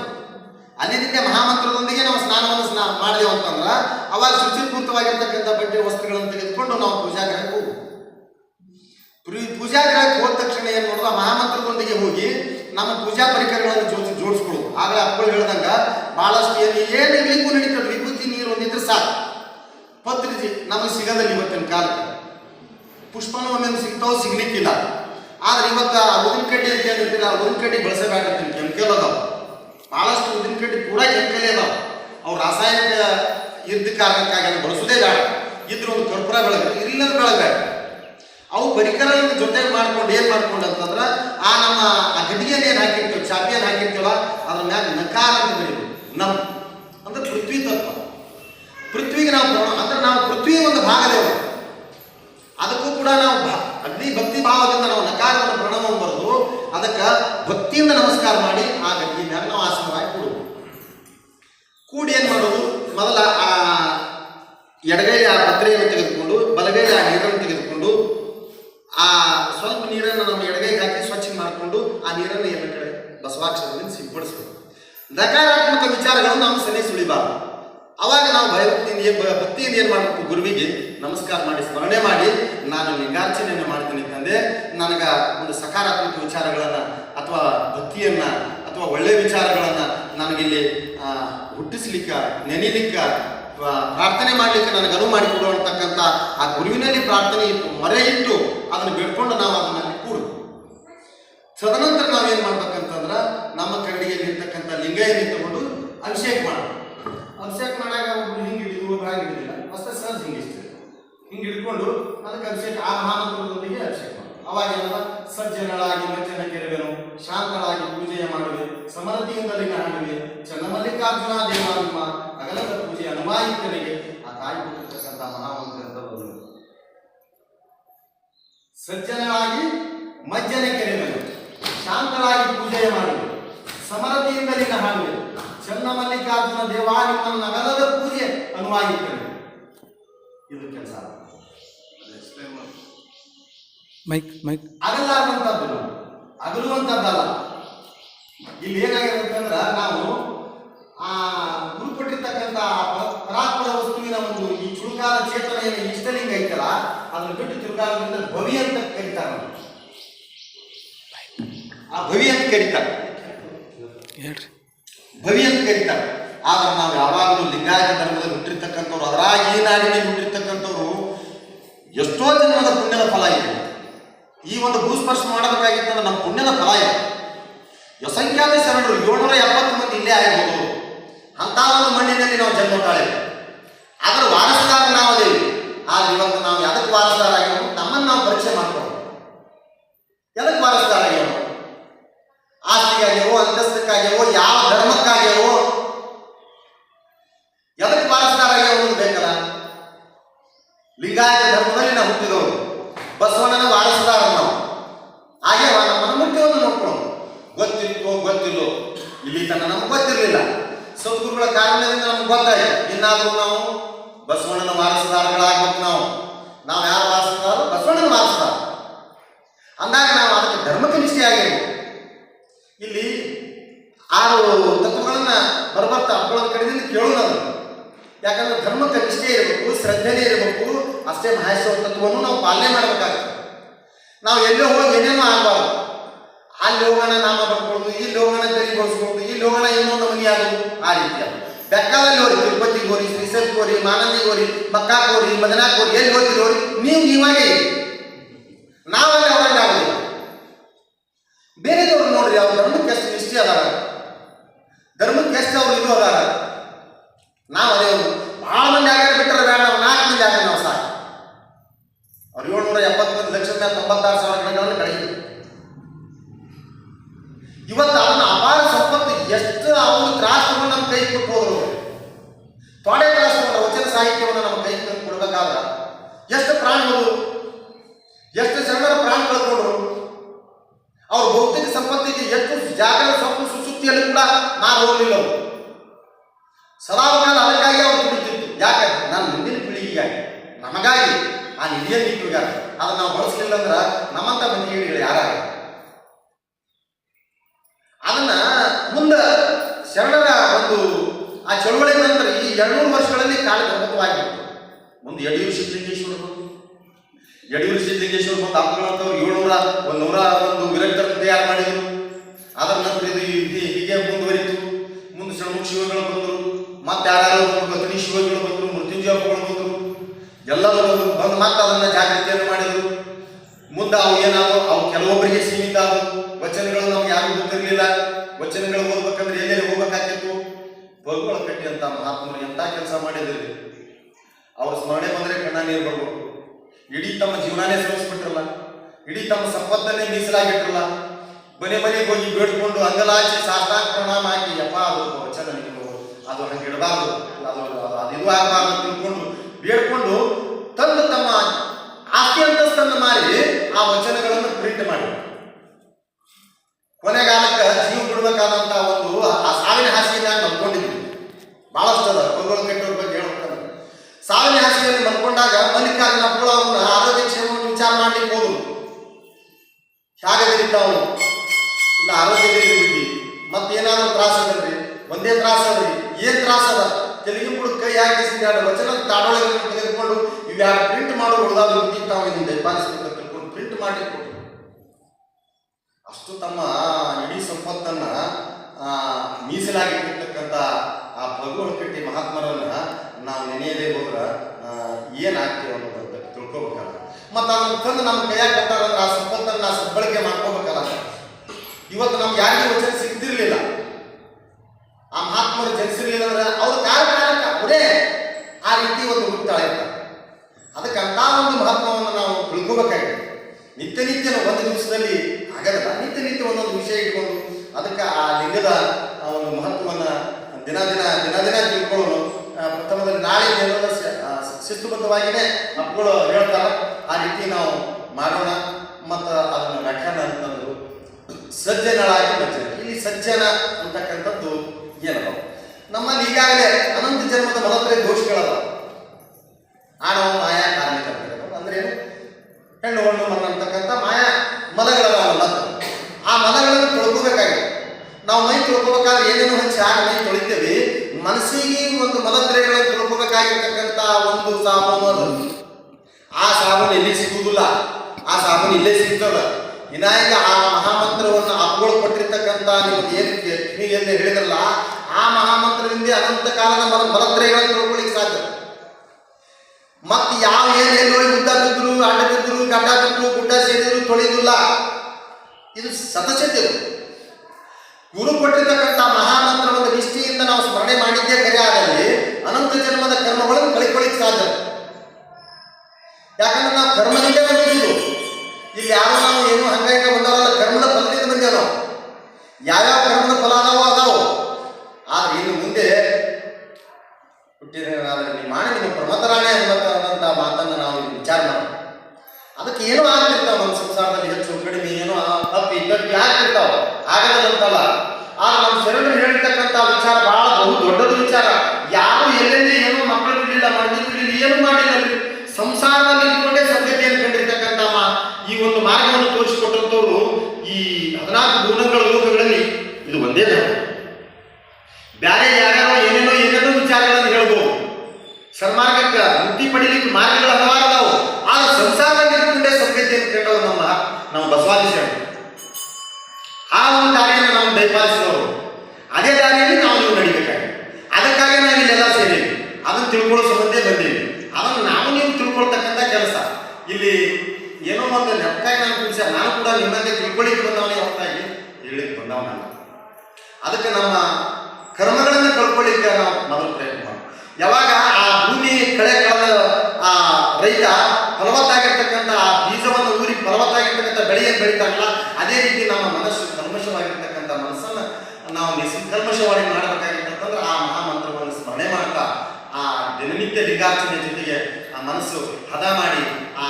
ಅಲ್ಲಿಂದ ಮಹಾಮಂತ್ರದೊಂದಿಗೆ ನಾವು ಸ್ನಾನವನ್ನು ಸ್ನಾನ ಮಾಡಿದೆವು ಅಂತಂದ್ರೆ ಅವಾಗ ಶುಚಿಪೂರ್ತವಾಗಿರ್ತಕ್ಕಂಥ ಬಟ್ಟೆ ವಸ್ತುಗಳನ್ನು ತೆಗೆದುಕೊಂಡು ನಾವು ಪೂಜಾಗ್ರಹಕ್ಕೆ ಹೋಗ್ಬೇಕು ಪೂಜಾಗ್ರಹಕ್ಕೆ ಹೋದ ತಕ್ಷಣ ಏನು ಮಾಡೋದು ಮಹಾಮಂತ್ರದೊಂದಿಗೆ ಹೋಗಿ ನಮ್ಮ ಪೂಜಾ ಪರಿಕರಗಳನ್ನು ಜೋಡಿಸಿ ಜೋಡಿಸ್ಕೊಳ್ಳೋದು ಆಗಲೇ ಅಪ್ಪಗಳು ಹೇಳ್ದಂಗ ಬಹಳಷ್ಟು ಏನು ಏನು ಇರ್ಲಿಕ್ಕೂ ನಡೀತದೆ ವಿಭೂತಿ ನೀರು ಒಂದಿದ್ರೆ ಸಾಕು. ಪತ್ರಿಜಿ ನಮಗೆ ಸಿಗೋದಿಲ್ಲ ಇವತ್ತಿನ ಕಾಲಕ್ಕೆ. ಪುಷ್ಪನೂ ಒಮ್ಮೆ ಸಿಗ್ತಾವ ಸಿಗ್ಲಿಕ್ಕಿಲ್ಲ. ಆದ್ರೆ ಇವತ್ತು ಉದಿನ ಕಡ್ಡಿ ಅಂತ ಏನಿರ್ತಿಲ್ಲ ಉದಿನ ಕಡ್ಡಿ ಬಳಸಬೇಡ ಕೆಮಿಕಲ್ ಅದಾವ. ಬಹಳಷ್ಟು ಉದಿನ ಕಡ್ಡಿ ಕೂಡ ಕೆಮಿಕಲ್ ಅದಾವ. ಅವು ರಾಸಾಯನಿಕ ಇದ್ದ ಕಾರಣಕ್ಕಾಗಿ ಬಳಸೋದೇ ಬೇಡ. ಇದ್ರ ಒಂದು ಕರ್ಪೂರ ಬೆಳಗ್ಗೆ ಇಲ್ಲದ ಬೆಳಗ್ಗೆ ಅವು ಪರಿಕರನ ಜೊತೆ ಮಾಡ್ಕೊಂಡು ಏನ್ ಮಾಡ್ಕೊಂಡು ಅಂತಂದ್ರ ಆ ನಮ್ಮ ಆ ಗಡಿಗೆನ ಏನ್ ಹಾಕಿರ್ತೀವಿ ಚಾಪಿಯನ್ನು ಹಾಕಿರ್ತೀವಲ್ಲ, ಅದ್ರ ಮ್ಯಾಲ ನಕಾರ ಅಂತ ಬೆಳಿಬೇಕು ನಮ್ ಅಂದ್ರೆ ಪೃಥ್ವಿ ತತ್ವ. ಪೃಥ್ವಿಗೆ ನಾವು ಅಂದ್ರೆ ನಾವು ಪೃಥ್ವಿಯ ಒಂದು ಭಾಗದೇವ. ಅದಕ್ಕೂ ಕೂಡ ನಾವು ಅಗ್ನಿ ಭಕ್ತಿ ಭಾವದಿಂದ ನಾವು ನಕಾರವನ್ನು ಪ್ರಣವ ಬರೆದು ಅದಕ್ಕೆ ಭಕ್ತಿಯಿಂದ ನಮಸ್ಕಾರ ಮಾಡಿ ಆ ಗಡ್ಡಿ ಮ್ಯಾಲ ನಾವು ಆಸನವಾಗಿ ಕೂಡುದು ಕೂಡಿ ಏನು ಮಾಡೋದು? ಮೊದಲ ಆ ಎಡಗೈ ಆ ಪತ್ರೆಯನ್ನು ತೆಗೆದುಕೊಂಡು, ಬಲಗೈ ಆ ನೀರನ್ನು ತೆಗೆದುಕೊಂಡು ಆ ಸ್ವಲ್ಪ ನೀರನ್ನು ನಮ್ಮ ಎಡಗೈಗೆ ಹಾಕಿ ಸ್ವಚ್ಛ ಮಾಡಿಕೊಂಡು ಆ ನೀರನ್ನು ಎಲ್ಲ ಕಡೆ ಬಸವಾಕ್ಷರದಿಂದ ಸಿಂಪಡಿಸಬೇಕು. ನಕಾರಾತ್ಮಕ ವಿಚಾರಗಳನ್ನು ನಾವು ಸನಿ ಸುಳಿಬಾರದು. ಅವಾಗ ನಾವು ಭಯಭಕ್ತಿಯಿಂದ ಭಕ್ತಿಯಿಂದ ಏನು ಮಾಡಬೇಕು ಗುರುವಿಗೆ ನಮಸ್ಕಾರ ಮಾಡಿ, ಸ್ಮರಣೆ ಮಾಡಿ, ನಾನು ಲಿಂಗಾರ್ಚನೆಯನ್ನು ಮಾಡ್ತೀನಿ ತಂದೆ, ನನಗೆ ಒಂದು ಸಕಾರಾತ್ಮಕ ವಿಚಾರಗಳನ್ನು ಅಥವಾ ಭಕ್ತಿಯನ್ನು ಅಥವಾ ಒಳ್ಳೆಯ ವಿಚಾರಗಳನ್ನು ನನಗಿಲ್ಲಿ ಹುಟ್ಟಿಸ್ಲಿಕ್ಕೆ, ನೆನಿಲಿಕ್ಕ ಪ್ರಾರ್ಥನೆ ಮಾಡಲಿಕ್ಕೆ ನನಗೆ ಅನುವು ಮಾಡಿಕೊಡುವಂತಕ್ಕಂಥ ಆ ಗುರುವಿನಲ್ಲಿ ಪ್ರಾರ್ಥನೆ ಇಟ್ಟು, ಮೊರೆ ಇಟ್ಟು ಅದನ್ನು ಬೇಡ್ಕೊಂಡು ನಾವು ಅದನ್ನ ಅಲ್ಲಿ ಕೂಡು. ತದನಂತರ ನಾವೇನು ಮಾಡ್ಬೇಕಂತಂದ್ರೆ ನಮ್ಮ ಕರಡಿಗೆಯಲ್ಲಿ ಇರ್ತಕ್ಕಂಥ ಲಿಂಗಯ್ಯನಿ ತಗೊಂಡು ಅಭಿಷೇಕ ಮಾಡ. ಅಭಿಷೇಕ ಮಾಡಾಗ ಒಬ್ರು ಹಿಂಗೆ ಹಿಡಿದು ಒಬ್ರು ಹಾಗೆ ಹಿಡಿದಿಲ್ಲ. ಅಷ್ಟೇ ಸಹಜ ಹಿಂಗೆ ಇಷ್ಟ ಹಿಂಗೆ ಹಿಡ್ಕೊಂಡು ಅದಕ್ಕೆ ಅಭಿಷೇಕ, ಆ ಮಹಾಮಂತ್ರದೊಂದಿಗೆ ಅಭಿಷೇಕ ಮಾಡು. ಅವಾಗ ಏನದ ಸಜ್ಜನಳಾಗಿ ಮಜ್ಜನ ಕೆರವೆನು, ಶಾಂತಳಾಗಿ ಪೂಜೆಯ ಮಾಡುವೆ ಸಮೃದ್ಧಿಯಿಂದಲೇ ಹಾಡುವೆ ಚನ್ನಮಲ್ಲಿಕಾರ್ಜುನ ದೇವಾನುಮ ಅಗಲದ ಪೂಜೆ ಅನುಮಾಯಿತನಿಗೆ ಆ ತಾಯಿ ಕೊಟ್ಟಿರ್ತಕ್ಕಂಥ ಮಹಾಮಂತ್ರ ಅಂತ ಬಂದು. ಸಜ್ಜನವಾಗಿ ಮಜ್ಜನ ಕೆರೆಯುವೆ ಶಾಂತರಾಗಿ ಪೂಜೆ ಮಾಡಿ ಸಮರತೆಯಿಂದ ನಿನ್ನ ಹಾಡುವೆ ಚನ್ನಮಲ್ಲಿಕಾರ್ಜುನ ದೇವಾ ನಿಮ್ಮನ್ನು ನಗಲದ ಪೂಜೆ ಅನುವಾಗಿರ್ತದೆ ಇದು ಕೆಲಸ ಮೈಕ್ ಮೈಕ್ ಅಗಲಾರ್ದಂಥದ್ದು ನಾವು ಅಗಲುವಂಥದ್ದಲ್ಲ. ಇಲ್ಲಿ ಏನಾಗಿರುತ್ತೆ ಅಂದ್ರೆ ನಾವು ಆ ಗುರುಪಟ್ಟಿರ್ತಕ್ಕಂಥ ಆ ಪ- ವಸ್ತುವಿನ ಒಂದು ಈ ಚುರುಕಾದ ಚೇತನ ಏನು ಇಷ್ಟಲಿಂಗ ಐತಲ್ಲ ಅದನ್ನು ಬಿಟ್ಟು ಚುರುಕಾದ್ರಿಂದ ಭವಿ ಅಂತ ಕರೀತಾರೆ ಆ ಭವಿ ಅಂತ ಕರೀತಾರೆ. ಹೇಳ್ರಿ. ಭವಿ ಅಂತ ಕರೀತಾರೆ. ಆದ್ರೆ ನಾವು ಯಾವಾಗಲೂ ಲಿಂಗಾಯತ ಧರ್ಮದಲ್ಲಿ ಹುಟ್ಟಿರ್ತಕ್ಕಂಥವ್ರು ಅದರ ಈ ನಾಡಿನಲ್ಲಿ ಹುಟ್ಟಿರ್ತಕ್ಕಂಥವ್ರು ಎಷ್ಟೋ ಜನ್ಮದ ಪುಣ್ಯದ ಫಲ ಇದೆ. ಈ ಒಂದು ಭೂಸ್ಪರ್ಶ ಮಾಡಬೇಕಾಗಿತ್ತಂದ್ರೆ ನಮ್ಮ ಪುಣ್ಯದ ಫಲ ಇದೆ. ಅಸಂಖ್ಯಾತ ಶರಣರು ಏಳ್ನೂರ ಎಪ್ಪತ್ತು ಮಂದಿ ಇಲ್ಲೇ ಆಗಿರ್ಬೋದು. ಎಂಬುತ್ತಾಳೆ ಅದರ ವಾರಸದಾರ ನಾವು ಅದೇವಿ ಆದ್ರೆ ಇವತ್ತು ನಾವು ಯಾವ್ದಕ್ಕೆ ವಾರಸದಾರ ಆಗ್ಯಾವು ನಮ್ಮನ್ನು ನಾವು ಪರೀಕ್ಷೆ ಮಾಡ್ಕೊಂಡು ಎದಕ್ಕೆ ವಾರಸದಾರ ಆಗ್ಯಾವ ಆಸ್ತಿಗಾಗ್ಯಾವೋ ಅಂತಸ್ತಕ್ಕಾಗ್ಯಾವೋ ಯಾವ ಧರ್ಮಕ್ಕಾಗ್ಯಾವೋ? ಎದಕ್ಕೆ ವಾರಸದಾರ ಆಗ್ಯಾವ ಬೇಕಲ್ಲ. ಲಿಂಗಾಯತ ಧರ್ಮದಲ್ಲಿ ನಾವು ಹುಟ್ಟಿದವರು. ಬಸವಣ್ಣನ ವಾರಸದಾರ ನಾವು. ಆಗ್ಯಾವ ನಮ್ಮನ್ನು ಮುಖ್ಯವನ್ನು ನೋಡ್ಕೊಂಡು ಗೊತ್ತಿತ್ತು, ಗೊತ್ತಿಲ್ಲೋ. ಇಲ್ಲಿ ತನಕ ನಮ್ಗೆ ಗೊತ್ತಿರಲಿಲ್ಲ. ಸದ್ಗುರುಗಳ ಕಾರಣದಿಂದ ನಮ್ಗೆ ಗೊತ್ತಾಯ್ತು. ಇನ್ನಾದರೂ ನಾವು ಬಸವಣ್ಣನ ವಾರಸದಾರಗಳಾಗ್ಬೇಕು ನಾವು. ನಾವು ಯಾರು ವಾರಸದಾರ ಬಸವಣ್ಣನ ವಾರಸದಾರ ಅಂದಾಗ ನಾವು ಅದಕ್ಕೆ ಧರ್ಮಕ್ಕೆ ನಿಷ್ಠೆಯಾಗಿರ್ಬೇಕು ಇಲ್ಲಿ ಆರು ತತ್ವಗಳನ್ನ ಬರಬರ್ತಾ ಅಪ್ಪಳ ಕಡೆಯಿಂದ ಕೇಳೋಣ ಯಾಕಂದ್ರೆ ಧರ್ಮಕ್ಕೆ ನಿಷ್ಠೆ ಇರಬೇಕು, ಶ್ರದ್ಧೆನೇ ಇರಬೇಕು, ಅಷ್ಟೇ ಮಹೇಶ್ವರ ತತ್ವವನ್ನು ನಾವು ಪಾಲನೆ ಮಾಡಬೇಕಾಗ್ತದೆ. ನಾವು ಎಲ್ಲೋ ಹೋಗಿ ಏನೇನೋ ಆಗಬಾರ್ದು. ಅಲ್ಲಿ ಹೋಗೋಣ, ನಾಮ ಬರ್ಕೊಳ್ಳೋದು, ಇಲ್ಲಿ ಹೋಗೋಣ ತೆರಿಗೊಳಿಸ್ಕೊಳ್ಳೋದು ಇಲ್ಲಿ ಹೋಗೋಣ, ಇನ್ನೊಂದು ಆಗೋದು ಆ ರೀತಿಯಾಗಿ. ಬೆಕ್ಕದಲ್ಲಿ ಹೋರಿ ತಿರುಪತಿ ಹೋರಿ ಶ್ರೀಶೈಲ್ ಹೋರಿ ಮಾನಂದಿ ಹೋರಿ ಮಕ್ಕಾ ಹೋರಿ ಮದನಾ ಹೋರಿ ಎಲ್ಲಿ ಹೋಗ್ತೀರಿ ಹೋರಿ ನೀವು ನೀವಾಗೇ ನಾವಲ್ಲಿ ಅವಾಗ ಆಗೋದಿಲ್ಲ ಬೇರೆದವ್ರು ನೋಡ್ರಿ, ಅವ್ರ ಧರ್ಮಕ್ಕೆ ಎಷ್ಟು ನಿಷ್ಠೆ ಅದಾರ. ಧರ್ಮಕ್ಕೆ ಎಷ್ಟು ಅವ್ರು ಇದು ಅದಾರ. ನಾವು ಅದೇ ಭಾಳ ಮಂದಿ ಆಗ್ಯಾರ ಬಿಟ್ಟರೆ ಬೇಡ ನಾವು ನಾಲ್ಕು ಮಂದಿ ಆಗ್ಯಾರ ನಾವು ಸಾಕು. ಅವ್ರು ಏಳ್ನೂರ ಎಪ್ಪತ್ತೊಂದು ಲಕ್ಷದ ತೊಂಬತ್ತಾರು ಸಾವಿರ ಗಿಡಗಳನ್ನು ಕಳೆಯಿತು ಇವತ್ತು ಅದನ್ನು ಅಪಾರ ಸಂಪತ್ತು, ಎಷ್ಟು ಅವರು ತ್ರಾಸ ಕೈ ಹೋದ್ರು. ತೊಡೆ ಬೆಳೆಸಿಕೊಂಡ ವಚನ ಸಾಹಿತ್ಯವನ್ನು ನಮ್ಮ ಕೈ ಕೊಡಬೇಕಾದ ಎಷ್ಟು ಪ್ರಾಣಿಗಳು, ಎಷ್ಟು ಜನರ ಪ್ರಾಣ ಕಳ್ಕೊಂಡ್ರು ಅವ್ರ ಭೌತಿಕ ಸಂಪತ್ತಿಗೆ ಎಷ್ಟು ಜಾಗರ ಸ್ವಪ್ನ ಸುಸುತ್ತಿಯಲ್ಲಿ ಕೂಡ ನಾನು ಹೋಗಲಿಲ್ಲ ಅವರು. ಸದಾಕಾಲ ಅದಕ್ಕಾಗಿ ಅವ್ರು ದುಡಿತಿತ್ತು ಯಾಕೆ? ನಾನು ಮುಂದಿನ ಪೀಳಿಗೆಗಾಗಿ. ನಮಗಾಗಿ. ಆ ನಿಧಿಯ ಇಟ್ಟುಗಾರ ಅದನ್ನ ನಾವು ಬಳಸಲಿಲ್ಲ ಅಂದ್ರೆ ನಮ್ಮಂತ ಮಂದಿಗಳು ಯಾರಾಗ ಅದನ್ನ ಮುಂದೆ ಶರಣರ ಒಂದು ಆ ಚಳುವಳಿ ನಂತರ ಈ ಎರಡ್ನೂರು ವರ್ಷಗಳಲ್ಲಿ ಕಾಲ ಗಮನವಾಗಿತ್ತು ಒಂದು ಯಡಿಯೂರು ಸಿದ್ಧಲಿಂಗೇಶ್ವರ ಬಂದು ಯಡಿಯೂರು ಸಿದ್ಧಲಿಂಗೇಶ್ವರ ಬಂದು ಅಪ್ಪಗಳಂತವ್ರು ಏಳ್ನೂರ ಒಂದು ನೂರ ಒಂದು ವಿರಕ್ತರನ್ನು ತಯಾರು ಮಾಡಿದ್ರು. ಅದರ ನಂತರ ಇದು ಹೀಗೆ- ಮುಂದುವರಿತು. ಮುಂದೆ ಷಣ್ಮುಖ ಶಿವಗಳು ಬಂದರು, ಮತ್ತೆ ಯಾರ್ಯಾರು ಗತನಿ ಶಿವಗಳು ಬಂದರು, ಮೃತ್ಯುಂಜಯ ಹಬ್ಬಗಳು ಬಂದರು. ಎಲ್ಲರೂ ಬಂದರು ಬಂದು ಮತ್ತೆ ಅದನ್ನು ಜಾಗೃತಿಯನ್ನು ಮಾಡಿದರು. ಮುಂದೆ ಅವು ಏನಾದವು? ಅವು ಕೆಲವೊಬ್ಬರಿಗೆ ಸೀಮಿತ ಆದವು. ವಚನಗಳು ನಮ್ಗೆ ಯಾರಿಗೂ ಗೊತ್ತಿರಲಿಲ್ಲ. ವಚನಗಳು ಓದ್ಬೇಕಂದ್ರೆ ಎಲ್ಲೆಲ್ಲಿ ಹೋಗ್ಬೇಕಾಗಿತ್ತು ಭಗವಳ ಕಟ್ಟಿ ಅಂತ ಮಹಾತ್ಮರು ಎಂತ ಕೆಲಸ ಮಾಡಿದ್ರಿ? ಅವ್ರ ಸ್ಮರಣೆ ಬಂದ್ರೆ ಕಣ್ಣ ನೀರು ಬರ್ಬೋದು. ಇಡೀ ತಮ್ಮ ಜೀವನಾನೇ ಶ್ರಮಿಸ್ಬಿಟ್ರಲ್ಲ ಇಡೀ ತಮ್ಮ ಸಂಪತ್ತನ್ನೇ ಮೀಸಲಾಗಿಟ್ರಲ್ಲ. ಮನೆ ಮನೆಗೆ ಹೋಗಿ ಬೇಡ್ಕೊಂಡು ಅಂಗಲಾಚಿ ಸಾಷ್ಟಾಂಗ ಪ್ರಣಾಮ ಹಾಕಿ, ಯಪ್ಪ, ಅದು ವಚನ ನೀವು ಅದು ಹಂಗೆ ಇಡಬಾರ್ದು. ಅದು ಅದು- ಇದು ಆಗಬಾರ್ದು ತಿಳ್ಕೊಂಡು ಬೇಡ್ಕೊಂಡು ತಂದು ತಮ್ಮ ಆಸ್ತಿ ಅಂತಸ್ತನ್ನು ಮಾರಿ ಆ ವಚನಗಳನ್ನು ಪ್ರಿಂಟ್ ಮಾಡಿ. ಕೊನೆಗಾಲಕ್ಕೆ ಜೀವ ಬಿಡ್ಬೇಕಾದಂಥ ಒಂದು ಆ ಸಾವಿನ ಹಾಸಿಗೆಯಾಗಿ ನಂಬ್ಕೊಂಡಿದ್ವಿ. ಬಹಳಷ್ಟು ಅದ. ಕೊಲ್ಲೋಳ ಕೆಟ್ಟವ್ರ ಬಗ್ಗೆ ಹೇಳ್ತಾರೆ ಸಾವಿನ ಹಾಸಿಗೆಯನ್ನು ನಂಬ್ಕೊಂಡಾಗ ಮಲ್ಲಿಕಾರ್ಜುನ ಅಪ್ಪಳು ಅವನ್ನ ಆರೋಗ್ಯ ಕ್ಷೇಮವನ್ನು ವಿಚಾರ ಮಾಡ್ಲಿಕ್ಕೆ ಹೋಗುದು ಹೇಗದಿರಿತ ಅವನು. ಇಲ್ಲ ಆರೋಗ್ಯದಲ್ಲಿ ಬಿದ್ದಿ ಮತ್ತೇನಾದ್ರೂ ತ್ರಾಸ ಅದಲ್ರಿ ಒಂದೇ ತ್ರಾಸ ಅದ್ರಿ ಏನ್ ತ್ರಾಸ ಅದ? ತೆಲಿಗೆ ಬಿಡು ಕೈ ಹಾಕಿ ಎರಡು ವಚನ ತಾಡೊಳಗೆ ತೆಗೆದುಕೊಂಡು ಇವ್ಯಾರು ಪ್ರಿಂಟ್ ಮಾಡೋ ಉಳಿದಾದ್ರು ತಾವು ಇದನ್ನ ದಯಪಾಲಿಸ್ಬೇಕು ತಿಳ್ಕೊಂಡು ಪ್ರಿಂಟ್ ಮಾಡಿ ಕೊಟ್ಟು ಅಷ್ಟು ತಮ್ಮ ಇಡೀ ಸಂಪತ್ತನ್ನ ಮೀಸಲಾಗಿ ಮೀಸಲಾಗಿಟ್ಟಿರ್ತಕ್ಕಂಥ ಆ ಭಗವನ್ ಕಟ್ಟಿ ಮಹಾತ್ಮರನ್ನ ನಾವು ನೆನೆಯದೇ ಹೋದ್ರ ಏನಾಗ್ತೀವಿ ಅನ್ನೋದು ತಿಳ್ಕೊಬೇಕಲ್ಲ. ಮತ್ತು ಅದನ್ನು ತಂದು ನಮ್ಮ ಕೈಯಾಗ ಕೊಟ್ಟಾರಂದ್ರೆ ಆ ಸಂಪತ್ತನ್ನ ಸದ್ಬಳಕೆ ಮಾಡ್ಕೋಬೇಕಲ್ಲ. ಇವತ್ತು ನಮ್ಗೆ ಯಾರಿಗೂ ಯೋಚನೆ ಸಿಗ್ತಿರ್ಲಿಲ್ಲ. ಆ ಮಹಾತ್ಮರು ಜನಿಸಿರ್ಲಿಲ್ಲ ಅಂದ್ರೆ ಅವ್ರ ಕಾರಣ ಅವರೇ ಆ ರೀತಿ ಒಂದು ಹುಟ್ಟಾಳ ಅದಕ್ಕೆ ಅಂತ ಒಂದು ಮಹಾತ್ಮವನ್ನು ನಾವು ತಿಳ್ಕೋಬೇಕಾಗಿದೆ. ನಿತ್ಯ ನಿತ್ಯ ಒಂದು ದಿವಸದಲ್ಲಿ ಆಗಲ್ಲ. ನಿತ್ಯ ನಿತ್ಯ ಒಂದೊಂದು ವಿಷಯ ಇಟ್ಕೊಂಡು ಅದಕ್ಕೆ ಆ ಲಿಂಗದ ಒಂದು ಮಹತ್ವವನ್ನ ದಿನ ದಿನ ದಿನ ದಿನ ತಿಳ್ಕೊಳ್ಳೋಣ ಆ, ಪ್ರಥಮದಲ್ಲಿ ನಾಳೆ ಜನರ ಶ- ಶಿಸ್ತುಬದ್ಧವಾಗಿಯೇ ಮಕ್ಕಳು ಹೇಳ್ತಾರ. ಆ ರೀತಿ ನಾವು ಮಾಡೋಣ. ಮತ್ತು ಅದನ್ನು ವ್ಯಾಖ್ಯಾನ ಅಂತಂದ್ರು ಸಜ್ಜನಳಾಗಿ ಬಚ್ಚನ ಇಲ್ಲಿ ಸಜ್ಜನ ಅಂತಕ್ಕಂಥದ್ದು ಏನಪ್ಪ? ನಮ್ಮಲ್ಲಿ ಈಗಾಗಲೇ ಅನಂತ ಜನ್ಮದ ಮಲತ್ರೆ ದೋಷಗಳದ ಆಣವ ಮಾಯಾ ಕಾರ್ಮಿಕ ಅಂದ್ರೆ ಏನು? ಹೆಣ್ಣು ಹಣ್ಣು ಮಣ್ಣು ಅಂತಕ್ಕಂಥ ಮಾಯಾ ಮಲಗಳದಾವಲ್ಲ ಆ ಮಲಗಳನ್ನು ತೊಳ್ಕೋಬೇಕಾಗಿದೆ ನಾವು ಮೈ ತೊಳ್ಕೋಬೇಕಾದ್ರೆ ಏನೇನು ಹಂಚಿ ಆಗ ಮೈ ಮನಸ್ಸಿಗೆ ಒಂದು ಮಲದ್ರೆಗಳನ್ನು ತೊಳ್ಕೋಬೇಕಾಗಿರ್ತಕ್ಕಂಥ ಒಂದು ಸಾಬೂನು ಅದು. ಆ ಸಾಬೂನು ಎಲ್ಲಿ ಸಿಗುವುದಿಲ್ಲ. ಆ ಸಾಬೂನು ಇಲ್ಲೇ ಸಿಗ್ತದ. ವಿನಾಯಕ ಆ ಮಹಾಮಂತ್ರವನ್ನು ಅಪ್ಪಗಳು ಕೊಟ್ಟಿರ್ತಕ್ಕಂಥ ನಿಮಗೆ ಏನು ಕಿವಿಯಲ್ಲಿ ಹೇಳಿದ್ರಲ್ಲ, ಆ ಮಹಾಮಂತ್ರದಿಂದ ಅನಂತ ಕಾಲದ ಮಲ ಮಲದ್ರೆಗಳನ್ನು ತೊಳ್ಕೊಳ್ಳಿಕ್ಕೆ ಸಾಧ್ಯ. ಮತ್ತೆ ಯಾವ ಏನ್ ಎಲ್ಲಿ ಗುಡ್ಡ ಉದ್ದ ಬಿದ್ರು ಅಡ್ಡ ಬಿದ್ರು ಗಡ್ಡ ಬಿದ್ದರು, ಗುಡ್ಡ ಸೇರಿದ್ರು ತೊಳೆದಿಲ್ಲ ಇದು ಸತಚತೆ ಗುರು ಕೊಟ್ಟಿರ್ತಕ್ಕಂಥ ಮಹಾಮಂತ್ರವನ್ನು ಸನ್ಮಾರ್ಗಕ್ಕೆ ಮುಕ್ತಿ ಪಡಿಲಿಕ್ಕೆ ಮಾರ್ಗಗಳು ಹಲವಾರು ಅದಾವು. ಆದ್ರೆ ಸಂಸಾರದಲ್ಲಿ ಇಟ್ಕೊಂಡೇ ಅಂತ ಕಂಡವರು ನಮ್ಮ ನಮ್ಮ ಬಸವಾದಿ ಶರಣರು ಆ ಒಂದು ದಾರಿಯನ್ನು ನಾವು ದಯಪಾಲಿಸಿದವರು. ಅದೇ ದಾರಿಯಲ್ಲಿ ನಾವು ನೀವು ನಡಿಬೇಕಾಗಿ ಅದಕ್ಕಾಗಿ ನಾವು ಇಲ್ಲೆಲ್ಲ ಸೇರಿವಿ. ಅದನ್ನು ತಿಳ್ಕೊಳ್ಳೋ ಸಂಬಂಧೇ ಬಂದೀವಿ. ಅದನ್ನು ನಾವು ನೀವು ತಿಳ್ಕೊಳ್ತಕ್ಕಂಥ ಕೆಲಸ. ಇಲ್ಲಿ ಏನೋ ಒಂದು ನೆಪಕ್ಕಾಗಿ ನಾನು ತಿಳಿಸ ನಾನು ಕೂಡ ನಿಮ್ಮಂತೆ ತಿಳ್ಕೊಳ್ಳಿಕ್ಕೆ ಬಂದವನೇ ಹೊರತಾಗಿ ಹೇಳಿಕ್ಕೆ ಬಂದವನಲ್ಲ. ಅದಕ್ಕೆ ನಮ್ಮ ಕರ್ಮಗಳನ್ನು ಕಳ್ಕೊಳ್ಳಿಕ್ಕೆ ನಾವು ಮೊದಲು ಪ್ರಯತ್ನ ಯಾವಾಗ ಆ ಭೂಮಿ ಕಳೆ ಕಳೆದ ಆ ರೈತ ಫಲವತ್ತಾಗಿರ್ತಕ್ಕಂಥ ಆ ಬೀಜವನ್ನು ಊರಿ ಫಲವತ್ತಾಗಿರ್ತಕ್ಕಂಥ ಬೆಳೆಯನ್ನು ಬೆಳಿತಾರಲ್ಲ, ಅದೇ ರೀತಿ ನಮ್ಮ ಮನಸ್ಸು ಕಲ್ಮಶವಾಗಿರ್ತಕ್ಕಂಥ ಮನಸ್ಸನ್ನು ನಾವು ನಿಷ್ಕಲ್ಮಶವಾಗಿ ಮಾಡಬೇಕಾಗಿತ್ತಂತಂದ್ರೆ ಆ ಮಹಾಮಂತ್ರವನ್ನು ಸ್ಮರಣೆ ಮಾಡ್ತಾ, ಆ ದಿನನಿತ್ಯ ಲಿಂಗಾರ್ಚನೆ ಜೊತೆಗೆ ಆ ಮನಸ್ಸು ಹದ ಮಾಡಿ, ಆ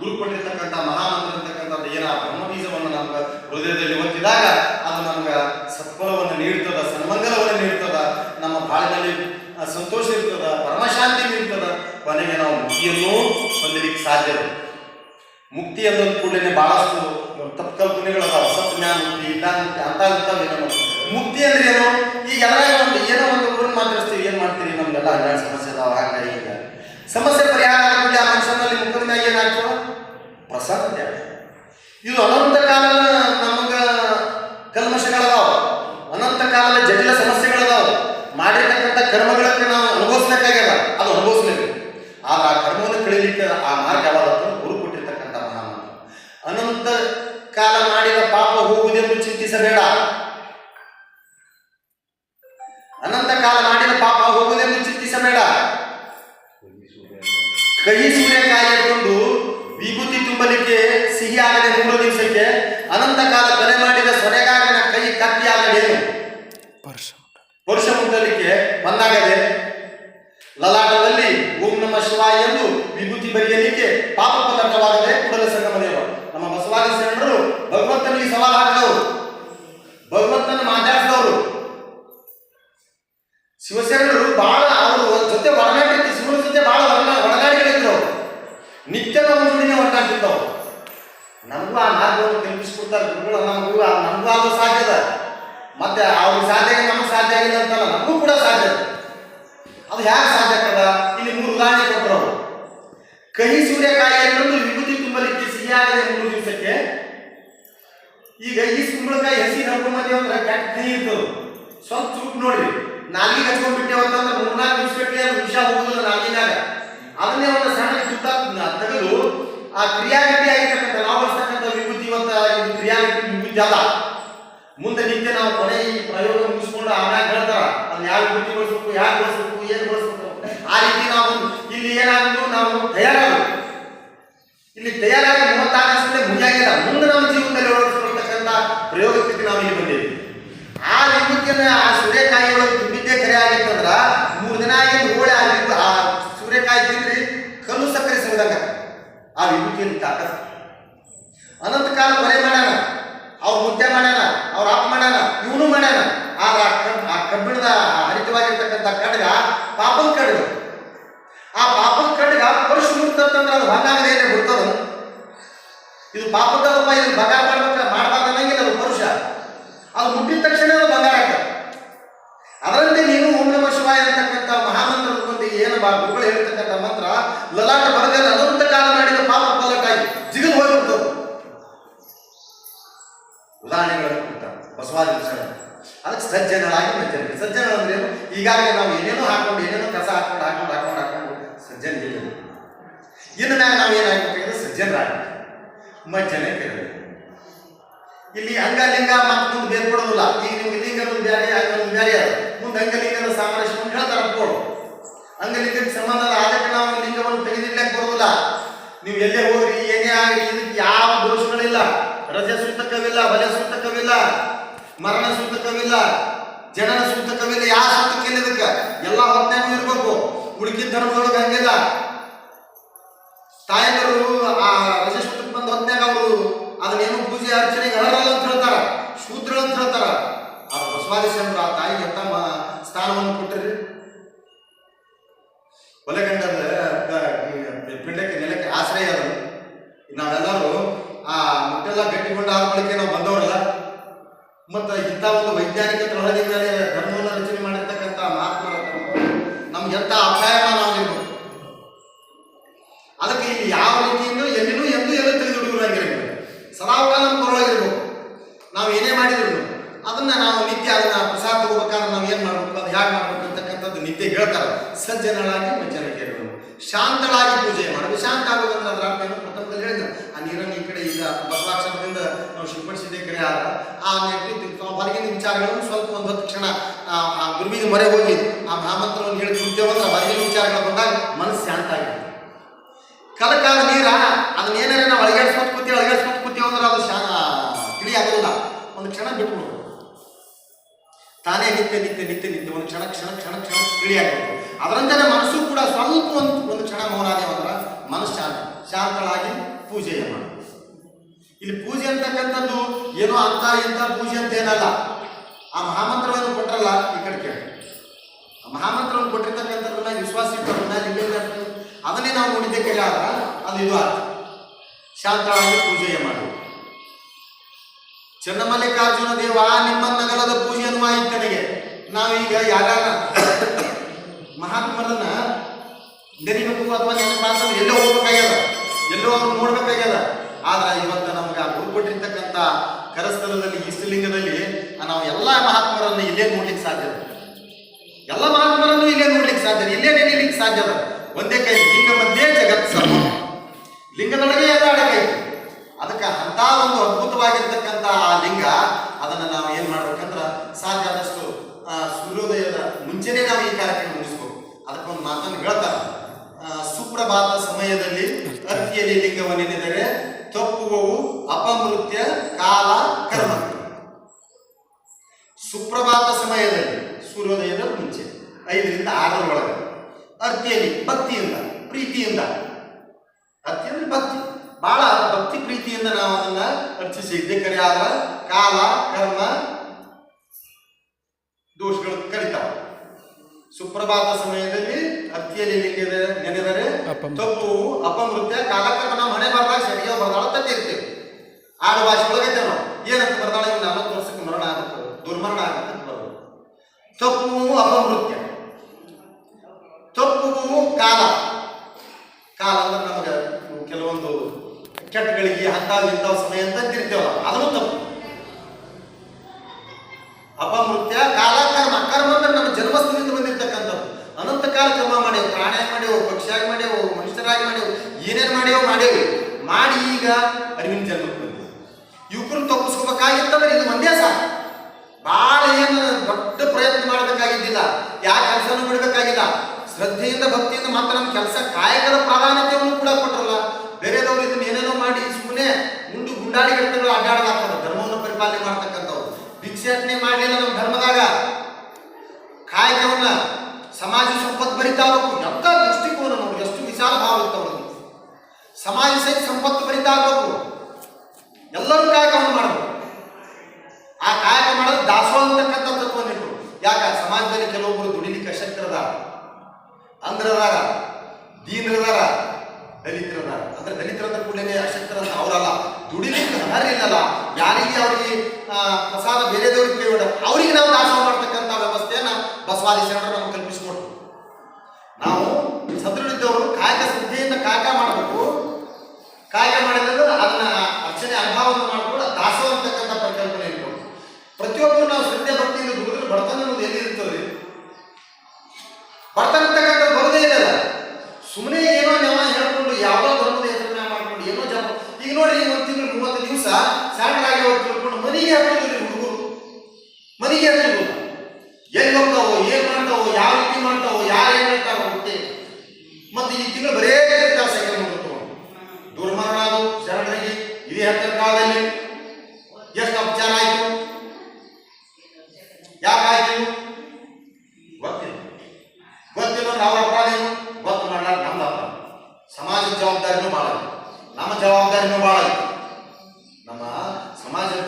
ಗುರು ಕೊಟ್ಟಿರ್ತಕ್ಕಂಥ ಮಹಾಮಂತ್ರ ಇರ್ತಕ್ಕಂಥದ್ದು ಏನ ಆ ಬ್ರಹ್ಮ ಬೀಜವನ್ನು ನಮ್ಗೆ ಹೃದಯದಲ್ಲಿ ಹೊತ್ತಿದಾಗ ಅದು ನಮ್ಗೆ ಸತ್ಫಲವನ್ನು ನೀಡ್ತದ, ಸನ್ಮಂಗಲವನ್ನು ನೀಡ್ತದ, ನಮ್ಮ ಬಾಳಿನಲ್ಲಿ ಸಂತೋಷ ಇರ್ತದ, ಪರಮಶಾಂತಿ ನೀಡ್ತದ, ಕೊನೆಗೆ ನಾವು ಮುಗಿಯನ್ನು ಹೊಂದಲಿಕ್ಕೆ ಸಾಧ್ಯ ಮುಕ್ತಿ ಅನ್ನೋದು ಕೂಡಲೇ ಬಹಳಷ್ಟು ತಪ್ಪು ಕಲ್ಪನೆಗಳು ಅದಾವ ಸತ್ ಜ್ಞಾನ ಮುಕ್ತಿ ಇಲ್ಲ ಮುಕ್ತಿ ಅಂತ ಇರ್ತಾವೇನೋ ಮುಕ್ತಿ ಅಂದ್ರೆ ಏನು? ಈಗ ಎಲ್ಲ ಒಂದು, ಏನೋ ಒಂದು ಊರನ್ನ ಮಾತಾಡಿಸ್ತೀವಿ, ಏನ್ ಮಾಡ್ತೀರಿ? ನಮ್ಗೆಲ್ಲ ಹನ್ನೆರಡು ಸಮಸ್ಯೆ ಅದಾವ ಹಾಗ ಈಗ. ಸಮಸ್ಯೆ ಪರಿಹಾರ ಆಗುತ್ತೆ ಆ ಮನುಷ್ಯನಲ್ಲಿ ಮುಖದ ಮ್ಯಾಗ ಪ್ರಸಾದ ಪ್ರಸನ್ನತೆ ಇದು ಅನಂತ ಕಾಲ ನಮಗ ಕಲ್ಮಶಗಳದಾವ. ಅನಂತ ಕಾಲದ ಜಟಿಲ ಸಮಸ್ಯೆಗಳದಾವ. ಮಾಡಿರ್ತಕ್ಕಂಥ ಕರ್ಮಗಳಕ್ಕೆ ನಾವು ಅನುಭವಿಸ್ಬೇಕಾಗ್ಯದ. ಅದು ಅನುಭವಿಸ್ಬೇಕು. ಆದ್ರೆ ಆ ಕರ್ಮವನ್ನು ಕಳೀಲಿಕ್ಕೆ ಆ ಮಾರ್ಗ ಯಾವಾಗ ಗುರು ಕೊಟ್ಟಿರ್ತಕ್ಕಂಥ ಮಹಾಮಂತ್ರ ಅನಂತ ಕಾಲ ಮಾಡಿದ ಪಾಪ ಹೋಗುವುದೆಂದು ಚಿಂತಿಸಬೇಡ. ಅನಂತ ಕಾಲ ಮಾಡಿದ ಪಾಪ ಹೋಗುವುದೆಂದು ಚಿಂತಿಸಬೇಡ. ಕಹಿ ಸೂರ್ಯಕಾಯಿ ಎತ್ಕೊಂಡು ವಿಭೂತಿ ತುಂಬಲಿಕ್ಕೆ ಸಿಹಿ ಆಗದೆ ಮೂರು ದಿವಸಕ್ಕೆ ಅನಂತ ಕಾಲ ಕೊಲೆ ಮಾಡಿದ ಸೊರೆಗಾರನ ಕೈ ಕತ್ತಿ ಆಗಲೇನು ಪರ್ಶ ಪುರುಷ ಮುಟ್ಟಲಿಕ್ಕೆ ಬಂದಾಗದೆ ಲಲಾಟದಲ್ಲಿ ಓಂ ನಮ ಶಿವಾಯ ಎಂದು ವಿಭೂತಿ ಬರೆಯಲಿಕ್ಕೆ ಪಾಪ ಪದಾರ್ಥವಾಗದೆ ಕೂಡಲ ಸಂಗಮ ದೇವ ನಮ್ಮ ಬಸವಾದಿ ಶರಣರು ಭಗವಂತನಿಗೆ ಸವಾಲು ಹಾಕಿದವರು ಭಗವಂತನ ಮಾತಾಡಿಸಿದವರು ಶಿವಶರಣರು ಬಹಳ ಅವರು ಜೊತೆ ಒಡನಾಟಕ್ಕೆ ಶಿವನ ಜೊತೆ ಬಹಳ ಹೊರಗ ಒಡನಾಡಿಗಳಿದ್ರು ಅವರು. ನಿತ್ಯ ನಮ್ಮ ಜೋಡಿನೇ ಒಡನಾಡ್ತಿದ್ದವು ನಮಗೂ ಆ ಮಾರ್ಗವನ್ನು ಕಲ್ಪಿಸ್ಕೊಡ್ತಾರೆ ಗುರುಗಳು. ನಮಗೂ ನಮಗೂ ಅದು ಸಾಧ್ಯದ ಮತ್ತೆ ಅವ್ರಿಗೆ ಸಾಧ್ಯ ಆಗಿ ನಮಗೆ ಸಾಧ್ಯ ಆಗಿಲ್ಲ ಅಂತಲ್ಲ, ನಮಗೂ ಕೂಡ ಸಾಧ್ಯ. ಅದು. ಹೇಗೆ ಸಾಧ್ಯ ಆಗ್ತದ ಇಲ್ಲಿ ಮೂರು ಉದಾಹರಣೆ ಕೊಟ್ಟರು ಅವರು. ಕಹಿ ಸೂರ್ಯಕಾಯಿ ಅನ್ನೋದು ವಿಭೂತಿ ತುಂಬಲಿಕ್ಕೆ ಸಿಹಿಯಾಗದೆ ಮೂರು ದಿವಸಕ್ಕೆ. ಈಗ ಈ ಕುಂಬಳಕಾಯಿ ಹಸಿ ನಡ್ಕೊಂಬಂದೇವ ಅಂದ್ರೆ ಕೆಟ್ಟ ಕಹಿ ಇರ್ತದೆ. ಸ್ವಲ್ಪ ಚೂಪ್ ನೋಡ್ರಿ. ನಾಲ್ಗಿಗೆ ಹಚ್ಕೊಂಡ್ಬಿಟ್ಟೇವ ಅಂತಂದ್ರೆ ಮೂರ್ನಾಲ್ಕು ಗಟ್ಟಲೆ ಅದು ವಿಷ ಹೋಗುದಿಲ್ಲ ನಾಲಿನಾಗ ಅದನ್ನೇ ಒಂದು ಸಣ್ಣ ಸುತ್ತ ತೆಗೆದು ಆ ಕ್ರಿಯಾಗತಿ ಆಗಿರ್ತಕ್ಕಂಥ ನಾವು ಬಳಸ್ತಕ್ಕಂಥ ವಿಭೂತಿ ಇವತ್ತ ಇದು ಕ್ರಿಯಾಗತಿ ವಿಭೂತಿ ಅಲ್ಲ ಮುಂದೆ ನಿತ್ಯ ನಾವು ಕೊನೆ ಈ ಪ್ರಯೋಗ ಮುಗಿಸ್ಕೊಂಡು ಆಮ್ಯಾಗ ಹೇಳ್ತಾರ ಅದನ್ನ ಯಾವ ವಿಭೂತಿ ಬಳಸ್ಬೇಕು ಯಾಕೆ ಬಳಸ್ಬೇಕು, ಏನು ಬಳಸ್ಬೇಕು. ಆ ರೀತಿ ನಾವು ಇಲ್ಲಿ ಏನಾಗುದು ನಾವು ತಯಾರಾಗಬೇಕು. ಇಲ್ಲಿ ತಯಾರಾಗ ಮೂವತ್ತಾರು ಅಷ್ಟೇ ಮುಂಜಾಗಿಲ್ಲ ಮುಂದೆ ನಮ್ಮ ಜೀವನದಲ್ಲಿ ಅಳವಡಿಸಿಕೊಳ್ತಕ್ಕಂಥ ಪ್ರಯೋಗಕ್ಕೆ ನಾವು ಇಲ್ಲಿ ಬಂದಿದ್ದೀವಿ. ಆ ವಿಭೂತಿಯನ್ನ ಆ ಸೂರ್ಯಕಾಯಿ ಒಳಗೆ ತುಂಬಿದ್ದೇ ಕರೆ ಆಗಿತ್ತಂದ್ರ ಮೂರು ದಿನ ಆಗಿದ್ದು ಹೋಳಿ ಆಗಿದ್ದು ಆ ಸೂರ್ಯಕಾಯಿ ತಿಂದ್ರಿ ಕಲ್ಲು ಸಕ್ಕರೆ ಸಿಗದಂಗ. ಆ ವಿಭೂತಿಯನ್ನು ತಾಕತ್. ಅನಂತ ಕಾಲ ಕೊಲೆ ಮಾಡ್ಯಾನ, ಅವ್ರ ಮುದ್ದೆ ಮಾಡ್ಯಾನ, ಅವ್ರ ಅಪ್ಪ ಮಾಡ್ಯಾನ, ಇವನು ಮಾಡ್ಯಾನ. ಆದ್ರೆ ಆ ಕಬ್- ಆ ಕಬ್ಬಿಣದ ಹರಿತವಾಗಿರ್ತಕ್ಕಂಥ ಖಡ್ಗ ಪಾಪದ ಖಡ್ಗ ಆ ಪಾಪದ ಖಡ್ಗ ಪರಶು ಮುರ್ತಂದ್ರೆ ಅದು ಹಂಗಾಗದೇನೆ ಬಿಡ್ತದ ಇದು ಪಾಪದಪ್ಪ ಇದನ್ನು ಬಂಗಾರ ಮಾಡ್ಬೇಕ ಮಾಡಬಾರ್ದು ಅನ್ನಂಗಿಲ್ಲ ಅದು ಪರುಷ ಅದು ಮುಟ್ಟಿದ ತಕ್ಷಣ ಅದು ಬಂಗಾರ ಅದರಂತೆ ನೀನು ಓಂ ನಮ ಶಿವಾಯ ಅಂತಕ್ಕಂಥ ಮಹಾಮಂತ್ರದ ಏನು ಬಾ ಗುರುಗಳು ಹೇಳ್ತಕ್ಕಂಥ ಮಂತ್ರ, ಲಲಾಟ ಬರಗಲ್ಲ ಅನಂತ ಕಾಲ ಮಾಡಿದ ಪಾಪ ಪಲಟಾಗಿ ಜಿಗಿದು ಹೋಗಿಬಿಡ್ತು ಉದಾಹರಣೆಗಳನ್ನು ಕೊಡ್ತಾರೆ. ಬಸವಾದಿ ಅದಕ್ಕೆ ಸಜ್ಜನರಾಗಿ ಮಜ್ಜನ ಸಜ್ಜನ ಅಂದ್ರೆ ಈಗಾಗಲೇ ನಾವು ಏನೇನೋ ಹಾಕೊಂಡು, ಏನೇನೋ ಕಸ ಹಾಕೊಂಡು ಹಾಕೊಂಡು ಹಾಕೊಂಡು ಹಾಕೊಂಡು ಸಜ್ಜನ ಇನ್ನು ನಾವು ಏನಾಗಬೇಕಾದ್ರೆ ಸಜ್ಜನರಾಗಿ ಮಜ್ಜನೆ ಕೇಳಬೇಕು ಇಲ್ಲಿ ಅಂಗಲಿಂಗ ಮತ್ತು ಮುಂದೆ ಬೇರ್ಪಡೋದಿಲ್ಲ ಈಗ ನಿಮ್ಗೆ ಲಿಂಗದ ಬ್ಯಾರೆ ಅಂಗದ ಬ್ಯಾರೆ ಅದ. ಮುಂದೆ ಅಂಗಲಿಂಗದ ಸಾಮರಸ್ಯ ಹೇಳ್ತಾರೆ ಅಪ್ಕೋಳು ಅಂಗಲಿಂಗಕ್ಕೆ ಸಂಬಂಧ ಅದಕ್ಕೆ ನಾವು ಲಿಂಗವನ್ನು ತೆಗೆದಿಡ್ಲಕ್ಕೆ ಬರೋದಿಲ್ಲ ನೀವು ಎಲ್ಲೇ ಹೋಗ್ರಿ ಏನೇ ಆಗಲಿ, ಇದಕ್ಕೆ ಯಾವ ದೋಷಗಳಿಲ್ಲ. ರಜೆ ಸೂತಕವಿಲ್ಲ ಬಲೆ ಸೂತಕವಿಲ್ಲ ಮರಣ ಸೂತಕವಿಲ್ಲ ಜನನ ಸೂತಕವಿಲ್ಲ ಯಾವ ಸೂತಕಿಲ್ಲ ಇದಕ್ಕೆ. ಎಲ್ಲ ಹೊತ್ನಾಗೂ ಇರ್ಬೇಕು. ಉಡುಕಿದ ಧರ್ಮದೊಳಗೆ ಹಂಗಿಲ್ಲ. ತಾಯಂದರು ಆ ರಜೆ ಅದನ್ನೇನು ಪೂಜೆ ಅರ್ಚನೆಗೆ ಅರ್ಹರಲ್ಲ ಅಂತ ಹೇಳ್ತಾರ. ಶೂದ್ರ ಅಂತ ಹೇಳ್ತಾರ. ಆ ಬಸವಾದಿಶಂದ್ರ ಆ ತಾಯಿಗೆ ಎಂತ ಸ್ಥಾನವನ್ನು ಕೊಟ್ಟರಿ? ಒಲೆಗಂಡದ ಪಿಂಡಕ್ಕೆ ನೆಲಕ್ಕೆ ಆಶ್ರಯ ಅದು. ನಾವೆಲ್ಲರೂ ಆ ಮುಟ್ಟೆಲ್ಲ ಗಟ್ಟಿಗೊಂಡ ಆದ್ಮೇಲೆ ನಾವು ಬಂದವರಲ್ಲ? ಮತ್ತು ಇಂಥ ಒಂದು ವೈಜ್ಞಾನಿಕ ಮೇಲೆ ಧರ್ಮವನ್ನು ರಚನೆ ಮಾಡಿರ್ತಕ್ಕಂಥ ಮಹಾತ್ಮರ ನಮ್ಗೆ ಎಂಥ ಅಪಾಯ ನಿತ್ಯ ಹೇಳ್ತಾರೆ. ಸಜ್ಜನಳಾಗಿ ವಚನ ಇರಬೇಕು ಶಾಂತಳಾಗಿ ಪೂಜೆ ಮಾಡೋದು ಶಾಂತ ಆಗೋದಂದ್ರೆ ಅದರ ಅರ್ಥ ಏನು? ಪ್ರಥಮದಲ್ಲಿ ಹೇಳಿದ ಆ ನೀರನ್ನು ಈ ಕಡೆ ಈಗ ಬಸವಾಕ್ಷರದಿಂದ ನಾವು ಸಿಂಪಡಿಸಿದ್ದೇ ಕರೆ ಆದ. ಆ ಹೊರಗಿನ ವಿಚಾರಗಳನ್ನು ಸ್ವಲ್ಪ ಒಂದು ಹತ್ತು ಕ್ಷಣ, ಆ ಗುರುವಿಗೆ ಮೊರೆ ಹೋಗಿ ಆ ಮಹಾಮಂತ್ರವನ್ನು ಹೇಳಿ ಕೃತ್ಯವನ್ನು ಹೊರಗಿನ ವಿಚಾರಗಳು ಬಂದಾಗ ಮನಸ್ಸು ಶಾಂತ ಆಗಿದೆ. ಕಲಕಾದ ನೀರ, ಅದನ್ನ ಏನಾರ ನಾವು ಅಳಗಾಡ್ಸ್ಕೊತ ಕೂತಿ ಅಳಗಾಡ್ಸ್ಕೊತ ಕೂತೀವಿ ಅಂದ್ರೆ ಅದು ಶಾ ತಿಳಿಯಾಗೋದಿಲ್ಲ. ಒಂದು ಕ್ಷಣ ಬಿಟ್ಬಿಡು. ತಾನೇ ನಿತ್ಯ ನಿತ್ಯ ನಿತ್ಯ ನಿತ್ಯ ಒಂದು ಕ್ಷಣ ಕ್ಷಣ ಕ್ಷಣ ಕ್ಷಣ ತಿಳಿಯಾಗಬೇಕು ಅದರಂತೆ ಮನಸ್ಸು ಕೂಡ ಸ್ವಲ್ಪ ಒಂದು ಒಂದು ಕ್ಷಣ ಮೌನಾದೇವ ಅಂದ್ರೆ ಮನಸ್ಸು ಶಾಂತ ಶಾಂತಳಾಗಿ ಪೂಜೆಯ ಮಾಡು ಇಲ್ಲಿ ಪೂಜೆ ಅಂತಕ್ಕಂಥದ್ದು ಏನೋ ಅಂತ ಇಂಥ ಪೂಜೆ ಅಂತ ಏನಲ್ಲ. ಆ ಮಹಾಮಂತ್ರವನ್ನು ಕೊಟ್ಟರಲ್ಲ ಈ ಕಡೆ ಕೇಳಿ. ಆ ಮಹಾಮಂತ್ರವನ್ನು ಕೊಟ್ಟಿರ್ತಕ್ಕಂಥದ್ದನ್ನ ವಿಶ್ವಾಸ ಇಟ್ಟರನ್ನ ಅದನ್ನೇ ನಾವು ನೋಡಿದ್ದೆ ಕೇಳ ಅದು ಇದು ಆಯ್ತು. ಶಾಂತಳಾಗಿ ಪೂಜೆಯ ಮಾಡು ಚನ್ನಮಲ್ಲಿಕಾರ್ಜುನ ದೇವ ನಿಮ್ಮ ನಗರದ ಪೂಜೆಯನ್ನು ನಾವು ನಾವೀಗ ಯಾರ ಮಹಾತ್ಮರನ್ನ ನೆರಿಬೇಕು ಅಥವಾ ನೆನಪಾಸಲು ಎಲ್ಲೋ ಹೋಗ್ಬೇಕಾಗ್ಯದ, ಎಲ್ಲೋ ಅವ್ರು ನೋಡ್ಬೇಕಾಗ್ಯದ. ಆದ್ರೆ ಇವತ್ತು ನಮ್ಗೆ ಆ ಗುರು ಕೊಟ್ಟಿರ್ತಕ್ಕಂಥ ಕರಸ್ಥಲದಲ್ಲಿ, ಇಷ್ಟಲಿಂಗದಲ್ಲಿ ನಾವು ಎಲ್ಲ ಮಹಾತ್ಮರನ್ನು ಇಲ್ಲೇ ನೋಡ್ಲಿಕ್ಕೆ ಸಾಧ್ಯ ಎಲ್ಲ ಮಹಾತ್ಮರನ್ನು ಇಲ್ಲೇ ನೋಡ್ಲಿಕ್ಕೆ ಸಾಧ್ಯ ಇಲ್ಲೇ ನೆನಲಿಕ್ಕೆ ಸಾಧ್ಯ ಒಂದೇ ಕೈ ಲಿಂಗ ಮಧ್ಯೆ ಜಗತ್ ಸಮ ಲಿಂಗದೊಳಗೆ ಎಲ್ಲ ಅಡಗೈತಿ ಅದಕ್ಕೆ ಅಂತ ಒಂದು ಅದ್ಭುತವಾಗಿರ್ತಕ್ಕಂಥ ಆ ಲಿಂಗ, ಅದನ್ನು ನಾವು ಏನ್ ಮಾಡ್ಬೇಕಂದ್ರ ಸಾಧ್ಯ ಆದಷ್ಟು ಸೂರ್ಯೋದಯದ ಮುಂಚೆನೆ ನಾವು ಈ ಕಾರ್ಯಕ್ರಮ ಮುಗಿಸ್ಬೇಕು. ಅದಕ್ಕೊಂದು ಮಾತನ್ನು ಹೇಳ್ತಾರೆ. ಸುಪ್ರಭಾತ ಸಮಯದಲ್ಲಿ ಲಿಂಗವನ್ನು ಲಿಂಗವನ್ನೆನೆದರೆ ತಪ್ಪುವವು ಅಪಮೃತ್ಯ, ಕಾಲ, ಕರ್ಮ. ಸುಪ್ರಭಾತ ಸಮಯದಲ್ಲಿ, ಸೂರ್ಯೋದಯದ ಮುಂಚೆ, ಐದರಿಂದ ಆರರ ಒಳಗೆ ಅರ್ತಿಯಲ್ಲಿ ಭಕ್ತಿಯಿಂದ, ಪ್ರೀತಿಯಿಂದ. ಅರ್ತಿ ಅಂದ್ರೆ ಭಕ್ತಿ. ಬಹಳ ಭಕ್ತಿ ಪ್ರೀತಿಯಿಂದ ನಾವು ಅದನ್ನ ಅರ್ಚಿಸಿ. ಕರೆ ಆದ ಕಾಲ ಕರ್ಮ ದೋಷಗಳು ಕರಿತಾವ ಸುಪ್ರಭಾತ ಸಮಯದಲ್ಲಿ ಅತ್ತಿಯಲ್ಲಿ ಲಿಂಗದ ನೆನೆದರೆ. ತಪ್ಪು ಅಪಮೃತ್ಯ ಕಾಲಕರ್ಮ ನಾವು ಮನೆ ಬರ್ದಾಗ ಸರಿಯ ಬರ್ದಾಳ ತತ್ತಿರ್ತೀವಿ ಆಡು ಭಾಷೆ ಒಳಗೈತೆ ನಾವು. ಏನಂತ ಬರ್ದಾಳ ಇವ್ ನಲವತ್ತು ವರ್ಷಕ್ಕೆ ಮರಣ ಆಗುತ್ತೆ ದುರ್ಮರಣ ಆಗುತ್ತೆ ಅಂತ ಬರ್ಬೋದು ತಪ್ಪು ಅಪಮೃತ್ಯ. ತಪ್ಪು ಕಾಲ ಅಂದ್ರೆ ನಮಗೆ ಕೆಲವೊಂದು ಕೆಟ್ಟಗಳಿಗೆ ಅಂತಾವ್ ಇಂಥವು ಸಮಯ ಅಂತ ತಿರ್ತೀವಲ್ಲ ಅದನ್ನು ತಪ್ಪು. ಅಪಮೃತ್ಯ ಕಾಲ ಕರ್ಮ ಕರ್ಮ ಅಂದ್ರೆ ನಮ್ಮ ಜನ್ಮಸ್ಥಿತಿಯಿಂದ ಬಂದಿರ್ತಕ್ಕಂಥದ್ದು. ಅನಂತ ಕಾಲ ಕರ್ಮ ಮಾಡೇವು ಪ್ರಾಣಿಯಾಗಿ ಮಾಡೇವು ಪಕ್ಷಿಯಾಗಿ ಮಾಡೇವು ಮನುಷ್ಯರಾಗಿ ಮಾಡೇವು ಏನೇನು ಮಾಡೇವು ಮಾಡೇವು ಮಾಡಿ ಈಗ ಅರಿವಿನ ಜನ್ಮಕ್ಕೆ ಬಂದಿದೆ. ಯುವಕರನ್ನ ತಪ್ಪಿಸ್ಕೋಬೇಕಾಗಿತ್ತಂದ್ರೆ ಇದು ಒಂದೇ ಸಾಕು. ಭಾಳ ಏನು ದೊಡ್ಡ ಪ್ರಯತ್ನ ಮಾಡಬೇಕಾಗಿದ್ದಿಲ್ಲ ಯಾವ ಕೆಲಸನೂ ಬಿಡಬೇಕಾಗಿಲ್ಲ ಶ್ರದ್ಧೆಯಿಂದ, ಭಕ್ತಿಯಿಂದ ಮಾತ್ರ ನಮ್ಮ ಕೆಲಸ, ಕಾಯಕದ ಪ್ರಾಧಾನ್ಯತೆಯನ್ನು ಕೂಡ ಕೊಟ್ಟರಲ್ಲ ಬೇರೆದವ್ರು ಇದನ್ನ ಏನೇನೋ ಮಾಡಿ ಸುಮ್ಮನೆ ಮುಂಡು ಗುಂಡಾಡಿ ಗಟ್ಟಗಳು ಅಡ್ಡಾಡಲಾಗ್ತದೆ. ಧರ್ಮವನ್ನು ಪರಿಪಾಲನೆ ಮಾಡ್ತಕ್ಕಂಥವ್ರು. ಭಿಕ್ಷಾಟನೆ ಮಾಡಲಿಲ್ಲ ನಮ್ಮ ಧರ್ಮದಾಗ. ಕಾಯಕವನ್ನ ಸಮಾಜ ಸಂಪತ್ತು ಬರಿತಾ ಹೋಗ್ಬೇಕು. ದೃಷ್ಟಿಕೋನ ನೋಡಿ ಎಷ್ಟು ವಿಶಾಲ ಭಾವ ಇತ್ತು ಸಮಾಜ ಸಹಿತ ಸಂಪತ್ತು ಯಾರಿಗೆ ಅವರಿಗೆ ಪ್ರಸಾದ ಬೇರೆದವ್ರಿಗೆ ದೇವರಿಗೆ ಅವರಿಗೆ ನಾವು ನಾಶ ಮಾಡ್ತಕ್ಕಂಥ ವ್ಯವಸ್ಥೆಯನ್ನು ಬಸವಾದಿ ಶರಣರು ಮನೆಗೆ ಹಾಕೋದಿಲ್ಲ ಎಲ್ಲಿ ಹೋಗ್ತಾವೋ ಏನ್ ಮಾಡ್ತಾವೋ ಯಾವ ರೀತಿ ಮಾಡ್ತಾವೋ ಯಾರು ಏನ್ ಹೇಳ್ತಾವೋ ಗೊತ್ತೇ ಇಲ್ಲ. ಮತ್ತೆ ಈ ತಿಂಗಳು ಬರೇ ಇರ್ತಾವೆ ಸೈಕಲ್ ಮಾಡ್ತಾವ ದುರ್ಮರಣ ಅದು ಶರಣರಿಗೆ ಇದೇ ಹತ್ತಿರ ಕಾಲದಲ್ಲಿ ಎಷ್ಟು ಅಪಚಾರ ಆಯ್ತು ಯಾಕಾಯ್ತು ಗೊತ್ತಿಲ್ಲ ಗೊತ್ತಿಲ್ಲ ಅಂದ್ರೆ ಅವ್ರ ಅಪರಾಧ ಏನು ಗೊತ್ತು ಮಾಡ್ಲಾರ ನಮ್ದು ಅಪರಾಧ ಸಮಾಜದ ಜವಾಬ್ದಾರಿನೂ ಭಾಳ ಇದೆ. ನಮ್ಮ ಜವಾಬ್ದಾರಿನೂ ಭಾಳ ಇದೆ. ನಮ್ಮ ಸಮಾಜದ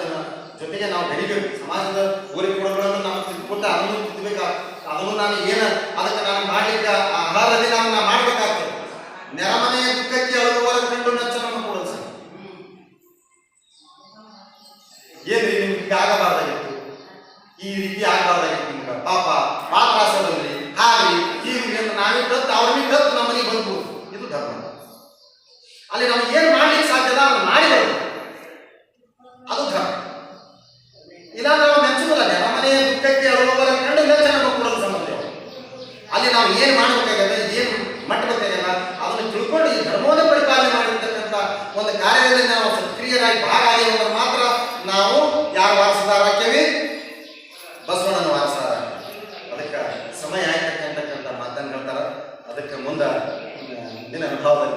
ಜೊತೆಗೆ ನಾವು ಬೆಳಿಬೇಕು ಸಮಾಜದ ಊರಿಗೆ ಕೊಡಗಳನ್ನು ನಾವು ತಿಳ್ಕೊಟ್ಟು ಅದನ್ನು ತಿದ್ದಬೇಕು ಅದನ್ನು ನಾನು ಏನು ಅದಕ್ಕೆ ನಾನು ಮಾಡ್ಲಿಕ್ಕೆ ಅರ್ಹತೆ ನಾನು ಮಾಡ್ಬೇಕಾಗ್ತದೆ ಅವ್ರನ್ನ ಕತ್ತು ನಮ್ಮ ಮನೆಗೆ ಬಂದು ಇದು ಧರ್ಮ ಅಲ್ಲಿ ನಾವು ಏನು ಮಾಡ್ಲಿಕ್ಕೆ ಸಾಧ್ಯದ ಅದನ್ನು ಮಾಡಿದೆ. ಅದು ಧರ್ಮ. ಇಲ್ಲ ನಾವು ಮೆಚ್ಚುವುದಲ್ಲ ನಮ್ಮ ಮನೆಯ ದುಃಖಕ್ಕೆ ಅಳುವವರ ಕಂಡು ಯೋಚನೆ ಕೊಡೋದು ಸಮಸ್ಯೆ ಅಲ್ಲಿ ನಾವು ಏನು ಮಾಡಬೇಕಾಗದ, ಏನು ಮಟ್ಟಬೇಕಾಗಲ್ಲ ಅದನ್ನು ತಿಳ್ಕೊಂಡು ಈ ಧರ್ಮವನ್ನು ಪರಿಪಾಲನೆ ಮಾಡಿರ್ತಕ್ಕಂಥ ಒಂದು ಕಾರ್ಯದಲ್ಲಿ ನಾವು ಸಕ್ರಿಯರಾಗಿ ಭಾಗ ಆಗಿರೋದ್ರ ಮಾತ್ರ ನಾವು ಯಾರು ವಾರಸದಾರಾಗ್ತೇವೆ ಬಸವಣ್ಣನ ವಾರಸದಾರ ಅದಕ್ಕೆ ಸಮಯ ಆಯ್ತಕ್ಕಂತಕ್ಕಂಥ ಮಾತನ್ನು ಹೇಳ್ತಾರೆ. ಅದಕ್ಕೆ ಮುಂದೆ, ಮುಂದಿನ ಅನುಭವದಲ್ಲಿ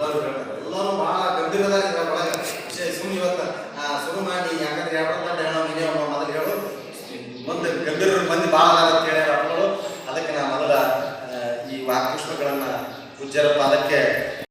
ಎಲ್ಲರೂ ಎಲ್ಲರೂ ಭಾಳ ಗಂಭೀರದಾಗ ಒಳಗೆ. ಸುಮ್ಮನೆ ಇವತ್ತು ಶುರು ಮಾಡಿ, ಯಾಕಂದ್ರೆ ಎರಡು ಗಂಟೆ ಹೇಳು. ಮುಂದೆ ಗಂಭೀರ ಮಂದಿ ಭಾಳ ಅಂತ ಹೇಳಿ ಅದಕ್ಕೆ ನಾನು ಮೊದಲ ಈ ವಾಕ್ಪುಷ್ಪಗಳನ್ನು ಪೂಜ್ಯರ ಪಾದಕ್ಕೆ